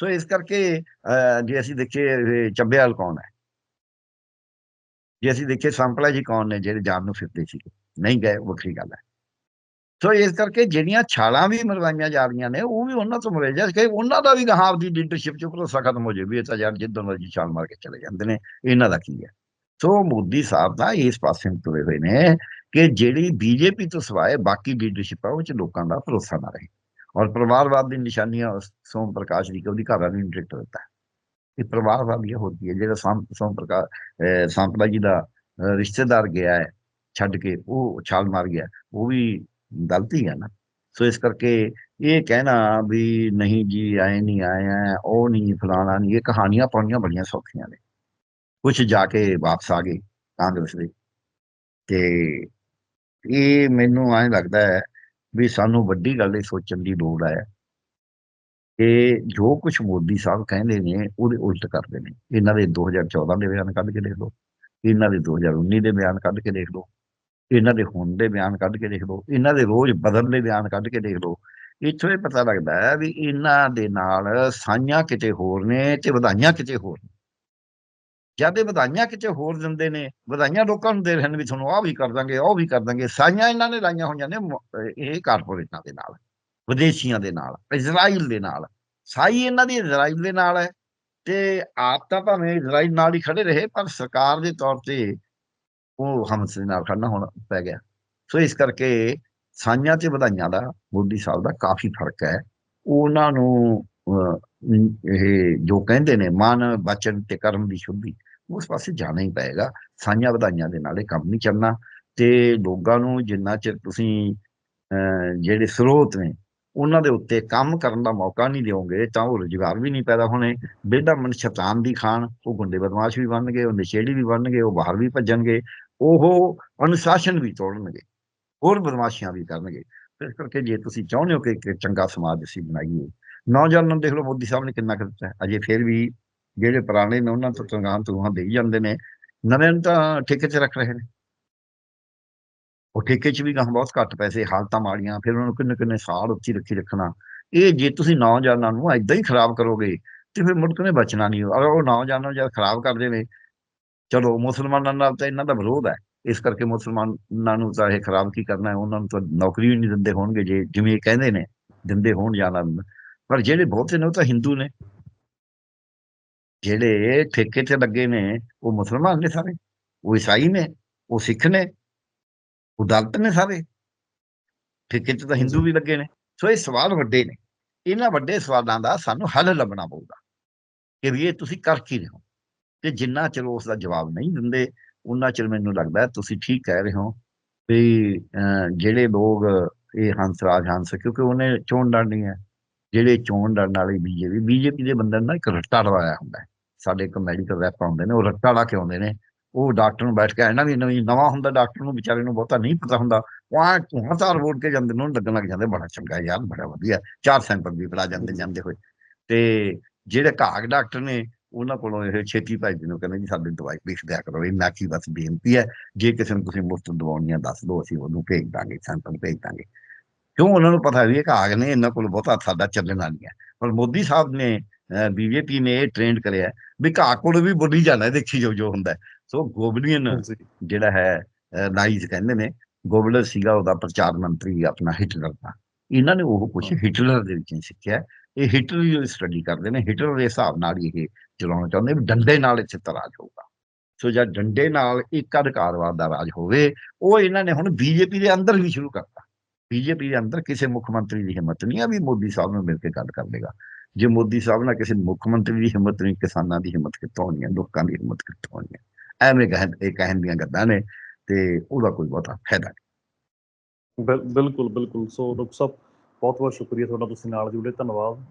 S2: ਸੋ ਇਸ ਕਰਕੇ ਅਹ, ਜੇ ਅਸੀਂ ਦੇਖੀਏ ਚੱਬੇਵਾਲ ਕੌਣ ਹੈ? ਜੇ ਅਸੀਂ ਦੇਖੀਏ ਸੰਪਲਾ ਜੀ ਕੌਣ ਨੇ ਜਿਹੜੇ ਜਾਣ ਨੂੰ ਫਿਰਦੇ ਸੀ ਨਹੀਂ ਗਏ ਵੱਖਰੀ ਗੱਲ ਹੈ। ਸੋ ਇਸ ਕਰਕੇ ਜਿਹੜੀਆਂ ਛਾਲਾਂ ਵੀ ਮਰਵਾਈਆਂ ਜਾ ਰਹੀਆਂ ਨੇ ਉਹ ਵੀ ਉਹਨਾਂ ਤੋਂ ਮਰੇ ਜਾ ਕਿ ਉਹਨਾਂ ਦਾ ਵੀ ਗਾਹਾਂ ਆਪਦੀ ਲੀਡਰਸ਼ਿਪ ਚ ਭਰੋਸਾ ਖਤਮ ਹੋ ਜੇ ਵੀ ਇਹ ਤਾਂ ਯਾਰ ਜਿੱਦਾਂ ਮਰਜ਼ੀ ਛਾਲ ਮਾਰ ਕੇ ਚਲੇ ਜਾਂਦੇ ਨੇ। ਇਹਨਾਂ ਦਾ ਕੀ ਹੈ? ਸੋ ਮੋਦੀ ਸਾਹਿਬ ਦਾ ਇਸ ਪਾਸੇ ਨੂੰ ਤੁਰੇ ਹੋਏ ਨੇ ਕਿ ਜਿਹੜੀ ਬੀਜੇਪੀ ਤੋਂ ਸਿਵਾਏ ਬਾਕੀ ਲੀਡਰਸ਼ਿਪ ਆ, ਉਹ ਚ ਲੋਕਾਂ ਦਾ ਭਰੋਸਾ ਨਾ ਰਹੇ। ਔਰ ਪਰਿਵਾਰਵਾਦ ਦੀ ਨਿਸ਼ਾਨੀਆਂ ਸੋਮ ਪ੍ਰਕਾਸ਼ ਜੀ ਕਿ ਉਹਦੀ ਘਰ ਵਾਲੀ ਨੂੰ ਟਿਕਟ ਦਿੱਤਾ। ਇਹ ਪਰਿਵਾਰਵਾਦ ਇਹ ਹੁੰਦੀ ਹੈ, ਜਿਹੜਾ ਸੋਮ ਸੋਮ ਪ੍ਰਕਾਸ਼ ਸੰਪਲਾ ਜੀ ਦਾ ਰਿਸ਼ਤੇਦਾਰ ਗਿਆ ਹੈ, ਛੱਡ ਕੇ ਉਹ ਛਾਲ ਮਾਰ ਗਿਆ, ਉਹ ਵੀ ਗਲਤੀ ਹੈ ਨਾ। ਸੋ ਇਸ ਕਰਕੇ ਇਹ ਕਹਿਣਾ ਵੀ ਨਹੀਂ ਜੀ, ਆਏ ਨਹੀਂ ਆਏ ਆ ਉਹ ਨਹੀਂ, ਫਲਾਣਾ ਨਹੀਂ, ਇਹ ਕਹਾਣੀਆਂ ਪਾਉਣੀਆਂ ਬੜੀਆਂ ਸੌਖੀਆਂ ਨੇ। ਕੁਝ ਜਾ ਕੇ ਵਾਪਸ ਆ ਗਏ ਕਾਂਗਰਸ ਦੇ ਤੇ ਇਹ ਮੈਨੂੰ ਐਂ ਲੱਗਦਾ ਹੈ ਵੀ ਸਾਨੂੰ ਵੱਡੀ ਗੱਲ ਇਹ ਸੋਚਣ ਦੀ ਲੋੜ ਹੈ ਕਿ ਜੋ ਕੁਝ ਮੋਦੀ ਸਾਹਿਬ ਕਹਿੰਦੇ ਨੇ, ਉਹਦੇ ਉਲਟ ਕਰਦੇ ਨੇ। ਇਹਨਾਂ ਦੇ 2014 ਦੇ ਬਿਆਨ ਕੱਢ ਕੇ ਦੇਖ ਲਓ, ਇਹਨਾਂ ਦੇ 2019 ਦੇ ਬਿਆਨ ਕੱਢ ਕੇ ਦੇਖ ਲਓ, ਇਹਨਾਂ ਦੇ ਹੁਣ ਦੇ ਬਿਆਨ ਕੱਢ ਕੇ ਦੇਖ ਲਓ, ਇਹਨਾਂ ਦੇ ਰੋਜ਼ ਬਦਲਦੇ ਬਿਆਨ ਕੱਢ ਕੇ ਦੇਖ ਲਓ। ਇੱਥੋਂ ਇਹ ਪਤਾ ਲੱਗਦਾ ਹੈ ਵੀ ਇਹਨਾਂ ਦੇ ਨਾਲ ਸਾਈਆਂ ਕਿਤੇ ਹੋਰ ਨੇ ਤੇ ਵਧਾਈਆਂ ਕਿਤੇ ਹੋਰ ਨੇ। ਜਦ ਇਹ ਵਧਾਈਆਂ ਕਿਤੇ ਹੋਰ ਦਿੰਦੇ ਨੇ, ਵਧਾਈਆਂ ਲੋਕਾਂ ਨੂੰ ਦੇ ਰਹੇ ਨੇ ਵੀ ਤੁਹਾਨੂੰ ਆਹ ਵੀ ਕਰ ਦਾਂਗੇ ਉਹ ਵੀ ਕਰ ਦਾਂਗੇ, ਸਾਈਆਂ ਇਹਨਾਂ ਨੇ ਲਾਈਆਂ ਹੋਈਆਂ ਨੇ, ਮ- ਇਹ ਕਾਰਪੋਰੇਟਾਂ ਦੇ ਨਾਲ, ਵਿਦੇਸ਼ੀਆਂ ਦੇ ਨਾਲ, ਇਜ਼ਰਾਈਲ ਦੇ ਨਾਲ, ਸਾਈ ਇਹਨਾਂ ਦੀ ਇਜ਼ਰਾਈਲ ਦੇ ਨਾਲ ਹੈ, ਤੇ ਆਪ ਤਾਂ ਭਾਵੇਂ ਇਜ਼ਰਾਈਲ ਨਾਲ ਹੀ ਖੜੇ ਰਹੇ, ਪਰ ਸਰਕਾਰ ਦੇ ਤੌਰ ਤੇ ਉਹ ਹਮਸ ਦੇ ਨਾਲ ਖੜਨਾ ਹੋਣਾ ਪੈ ਗਿਆ। ਸੋ ਇਸ ਕਰਕੇ ਸਾਈਆਂ ਤੇ ਵਧਾਈਆਂ ਦਾ, ਮੋਦੀ ਸਾਹਿਬ ਦਾ ਕਾਫੀ ਫ਼ਰਕ ਹੈ। ਉਹਨਾਂ ਨੂੰ ਇਹ ਜੋ ਕਹਿੰਦੇ ਨੇ, ਮਨ ਬਚਨ ਤੇ ਕਰਮ ਦੀ ਸ਼ੁੱਧੀ। ਉਸ ਪਾਸੇ ਜਾਣਾ ਹੀ ਪਏਗਾ। ਸਾਈਆਂ ਵਧਾਈਆਂ ਦੇ ਨਾਲ ਇਹ ਕੰਮ ਨਹੀਂ ਚੱਲਣਾ ਤੇ ਲੋਕਾਂ ਨੂੰ ਜਿੰਨਾ ਚਿਰ ਤੁਸੀਂ ਅਹ, ਜਿਹੜੇ ਸਰੋਤ ਨੇ ਉਹਨਾਂ ਦੇ ਉੱਤੇ ਕੰਮ ਕਰਨ ਦਾ ਮੌਕਾ ਨਹੀਂ ਦਿਓਗੇ ਤਾਂ ਉਹ ਰੁਜ਼ਗਾਰ ਵੀ ਨਹੀਂ ਪੈਦਾ ਹੋਣੇ। ਬੇੜਾ ਮਨ ਸ਼ੈਤਾਨ ਦੀ ਖਾਨ ਉਹ ਗੁੰਡੇ ਬਦਮਾਸ਼ ਵੀ ਬਣਨਗੇ ਉਹ ਨਸ਼ੇੜੀ ਵੀ ਬਣਨਗੇ ਉਹ ਬਾਹਰ ਵੀ ਭੱਜਣਗੇ ਉਹ ਅਨੁਸ਼ਾਸਨ ਵੀ ਤੋੜਨਗੇ ਹੋਰ ਬਦਮਾਸ਼ੀਆਂ ਵੀ ਕਰਨਗੇ। ਇਸ ਕਰਕੇ ਜੇ ਤੁਸੀਂ ਚਾਹੁੰਦੇ ਹੋ ਕਿ ਇੱਕ ਚੰਗਾ ਸਮਾਜ ਅਸੀਂ ਬਣਾਈਏ। ਨੌਜਵਾਨਾਂ ਨੂੰ ਦੇਖ ਲਓ ਮੋਦੀ ਸਾਹਿਬ ਨੇ ਕਿੰਨਾ ਕੁ ਦਿੱਤਾ। ਅਜੇ ਫਿਰ ਵੀ ਜਿਹੜੇ ਪੁਰਾਣੇ ਨੇ ਉਹਨਾਂ ਤੋਂ ਤਨਖਾਹਾਂ ਤਨਖਾਹਾਂ ਦੇਈ ਜਾਂਦੇ ਨੇ। ਨਵੇਂ ਨੂੰ ਤਾਂ ਠੇਕੇ 'ਚ ਰੱਖ ਰਹੇ ਨੇ। ਉਹ ਠੇਕੇ 'ਚ ਵੀ ਗਾਹਾਂ ਬਹੁਤ ਘੱਟ ਪੈਸੇ, ਹਾਲਤਾਂ ਮਾੜੀਆਂ, ਫਿਰ ਉਹਨਾਂ ਨੂੰ ਕਿੰਨੇ ਕਿੰਨੇ ਸਾਲ ਉੱਚੀ ਰੱਖੀ ਰੱਖਣਾ। ਇਹ ਜੇ ਤੁਸੀਂ ਨੌਜਵਾਨਾਂ ਨੂੰ ਏਦਾਂ ਹੀ ਖਰਾਬ ਕਰੋਗੇ, ਤੇ ਫਿਰ ਮੁੜ ਕੇ ਬਚਣਾ ਨਹੀਂ। ਅਗਰ ਉਹ ਨੌਜਵਾਨਾਂ ਨੂੰ ਜਦ ਖਰਾਬ ਕਰਦੇ ਨੇ, ਚਲੋ ਮੁਸਲਮਾਨਾਂ ਨਾਲ ਤਾਂ ਇਹਨਾਂ ਦਾ ਵਿਰੋਧ ਹੈ। ਇਸ ਕਰਕੇ ਮੁਸਲਮਾਨਾਂ ਨੂੰ ਤਾਂ ਇਹ ਖਰਾਬ ਕੀ ਕਰਨਾ ਹੈ? ਉਹਨਾਂ ਨੂੰ ਤਾਂ ਨੌਕਰੀ ਵੀ ਨਹੀਂ ਦਿੰਦੇ ਹੋਣਗੇ, ਜੇ ਜਿਵੇਂ ਕਹਿੰਦੇ ਨੇ, ਦਿੰਦੇ ਹੋਣ ਜਾਂ ਜਾਣਾ ਪਰ ਜਿਹੜੇ ਬਹੁਤੇ ਨੇ ਉਹ ਤਾਂ ਹਿੰਦੂ ਨੇ। ਜਿਹੜੇ ਠੇਕੇ ਤੇ ਲੱਗੇ ਨੇ ਉਹ ਮੁਸਲਮਾਨ ਨੇ ਸਾਰੇ ਉਹ ਈਸਾਈ ਨੇ ਉਹ ਸਿੱਖ ਨੇ ਉਹ ਦਲਿਤ ਨੇ ਸਾਰੇ। ਠੇਕੇ ਤੇ ਤਾਂ ਹਿੰਦੂ ਵੀ ਲੱਗੇ ਨੇ। ਸੋ ਇਹ ਸਵਾਲ ਵੱਡੇ ਨੇ। ਇਹਨਾਂ ਵੱਡੇ ਸਵਾਲਾਂ ਦਾ ਸਾਨੂੰ ਹੱਲ ਲੱਭਣਾ ਪਊਗਾ ਕਿ ਵੀ ਇਹ ਤੁਸੀਂ ਕਰ ਕੀ ਰਹੇ ਹੋ? ਤੇ ਜਿੰਨਾ ਚਿਰ ਉਸ ਦਾ ਜਵਾਬ ਨਹੀਂ ਦਿੰਦੇ ਉਹਨਾਂ ਚਿਰ ਮੈਨੂੰ ਲੱਗਦਾ ਤੁਸੀਂ ਠੀਕ ਕਹਿ ਰਹੇ ਹੋ ਵੀ ਜਿਹੜੇ ਲੋਕ ਇਹ ਹੰਸਰਾਜ ਹੰਸ ਕਿਉਂਕਿ ਉਹਨੇ ਚੋਣ ਲੜਨੀ ਹੈ। ਜਿਹੜੇ ਚੋਣ ਲੜਨ ਵਾਲੇ ਬੀਜੇਪੀ ਬੀਜੇਪੀ ਦੇ ਬੰਦੇ ਨੂੰ ਨਾ ਇੱਕ ਰੱਟਾ ਲਵਾਇਆ ਹੁੰਦਾ ਸਾਡੇ ਇੱਕ ਮੈਡੀਕਲ ਰੈਪ ਆਉਂਦੇ ਨੇ, ਉਹ ਰੱਟਾ ਲਾ ਕੇ ਆਉਂਦੇ ਨੇ। ਉਹ ਡਾਕਟਰ ਨੂੰ ਬੈਠ ਕੇ ਇਹਨਾਂ ਵੀ ਨਵਾਂ ਹੁੰਦਾ ਡਾਕਟਰ ਨੂੰ ਵਿਚਾਰੇ ਨੂੰ ਬਹੁਤਾ ਨਹੀਂ ਪਤਾ ਹੁੰਦਾ। ਉਹ ਆ ਵੋਟ ਕੇ ਜਾਂਦੇ ਨੇ ਲੱਗਣ ਲੱਗ ਜਾਂਦੇ, ਬੜਾ ਚੰਗਾ ਯਾਰ, ਬੜਾ ਵਧੀਆ। ਚਾਰ ਸੈਂਪਲ ਵੀ ਫੜਾ ਜਾਂਦੇ ਜਾਂਦੇ ਹੋਏ। ਤੇ ਜਿਹੜੇ ਘਾਗ ਡਾਕਟਰ ਨੇ, ਉਹਨਾਂ ਕੋਲੋਂ ਇਹ ਛੇਤੀ ਭਾਈ ਜੀ ਨੂੰ ਕਹਿੰਦੇ ਜੀ ਸਾਡੀ ਦਵਾਈ ਲਿਖ ਦਿਆ ਕਰੋ। ਇਹ ਇੰਨਾ ਕੀ ਬਸ ਬੇਨਤੀ ਹੈ, ਜੇ ਕਿਸੇ ਨੂੰ ਤੁਸੀਂ ਮੁਫਤ ਦਵਾਉਣੀਆਂ ਦੱਸ ਦਿਓ, ਅਸੀਂ ਉਹਨੂੰ ਭੇਜ ਦਾਂਗੇ, ਸੈਂਪਲ ਭੇਜ ਦਾਂਗੇ। ਕਿਉਂ ਉਹਨਾਂ ਨੂੰ ਪਤਾ ਵੀ ਇਹ ਘਾਗ ਨੇ ਇਹਨਾਂ ਕੋਲ ਬਹੁਤਾ ਸਾਡਾ ਚੱਲਣਾ ਨਹੀਂ ਹੈ। ਪਰ ਮੋਦੀ ਸਾਹਿਬ ਨੇ ਬੀਜੇਪੀ ਨੇ ਇਹ ਟ੍ਰੇਨਡ ਕਰਿਆ ਵੀ ਘਾਹ ਕੋਲ ਵੀ ਬੋਲੀ ਜਾਣਾ ਹੈ, ਦੇਖੀ ਜੋ ਜੋ ਹੁੰਦਾ। ਸੋ ਗੋਬਲੀਅਨ ਜਿਹੜਾ ਹੈ ਨਾਈਜ਼ ਕਹਿੰਦੇ ਨੇ ਗੋਬਲਰ ਸੀਗਾ ਉਹਦਾ ਪ੍ਰਚਾਰ ਮੰਤਰੀ ਆਪਣਾ ਹਿਟਲਰ ਦਾ। ਇਹਨਾਂ ਨੇ ਉਹ ਕੁਝ ਹਿਟਲਰ ਦੇ ਵਿੱਚ ਸਿੱਖਿਆ ਇਹ ਹਿਟਲਰ ਦੀ ਸਟੱਡੀ ਕਰਦੇ ਨੇ। ਹਿਟਲਰ ਦੇ ਹਿਸਾਬ ਨਾਲ ਇਹ ਚਲਾਉਣਾ ਚਾਹੁੰਦੇ ਵੀ ਡੰਡੇ ਨਾਲ ਇੱਥੇ ਤਾਂ ਰਾਜ ਹੋਊਗਾ। ਸੋ ਜਦ ਡੰਡੇ ਨਾਲ ਇੱਕ ਅਧਿਕਾਰਵਾਦ ਦਾ ਰਾਜ ਹੋਵੇ ਉਹ ਇਹਨਾਂ ਨੇ ਹੁਣ ਬੀਜੇਪੀ ਦੇ ਅੰਦਰ ਵੀ ਸ਼ੁਰੂ ਕਰਤਾ। ਬੀਜੇਪੀ ਦੇ ਅੰਦਰ ਕਿਸੇ ਮੁੱਖ ਮੰਤਰੀ ਦੀ ਹਿੰਮਤ ਨਹੀਂ ਆ ਵੀ ਮੋਦੀ ਸਾਹਿਬ ਨੂੰ ਮਿਲ ਕੇ ਗੱਲ ਕਰ ਲੇਗਾ। ਜੇ ਮੋਦੀ ਸਾਹਿਬ ਨਾਲ ਕਿਸੇ ਮੁੱਖ ਮੰਤਰੀ ਦੀ ਹਿੰਮਤ ਨਹੀਂ, ਕਿਸਾਨਾਂ ਦੀ ਹਿੰਮਤ ਕਿੱਥੋਂ ਹੋਣੀ ਹੈ ਲੋਕਾਂ ਦੀ ਹਿੰਮਤ ਕਿੱਥੋਂ ਹੋਣੀ ਹੈ ਐਵੇਂ ਕਹਿਣ ਇਹ ਕਹਿਣ ਦੀਆਂ ਗੱਲਾਂ ਨੇ ਤੇ ਉਹਦਾ ਕੋਈ ਬਹੁਤਾ ਫਾਇਦਾ ਨਹੀਂ।
S1: ਬਿਲਕੁਲ ਬਿਲਕੁਲ। ਸੋ ਡਾਕਟਰ ਸਾਹਿਬ ਬਹੁਤ ਬਹੁਤ ਸ਼ੁਕਰੀਆ ਤੁਹਾਡਾ, ਤੁਸੀਂ ਨਾਲ ਜੁੜੇ। ਧੰਨਵਾਦ।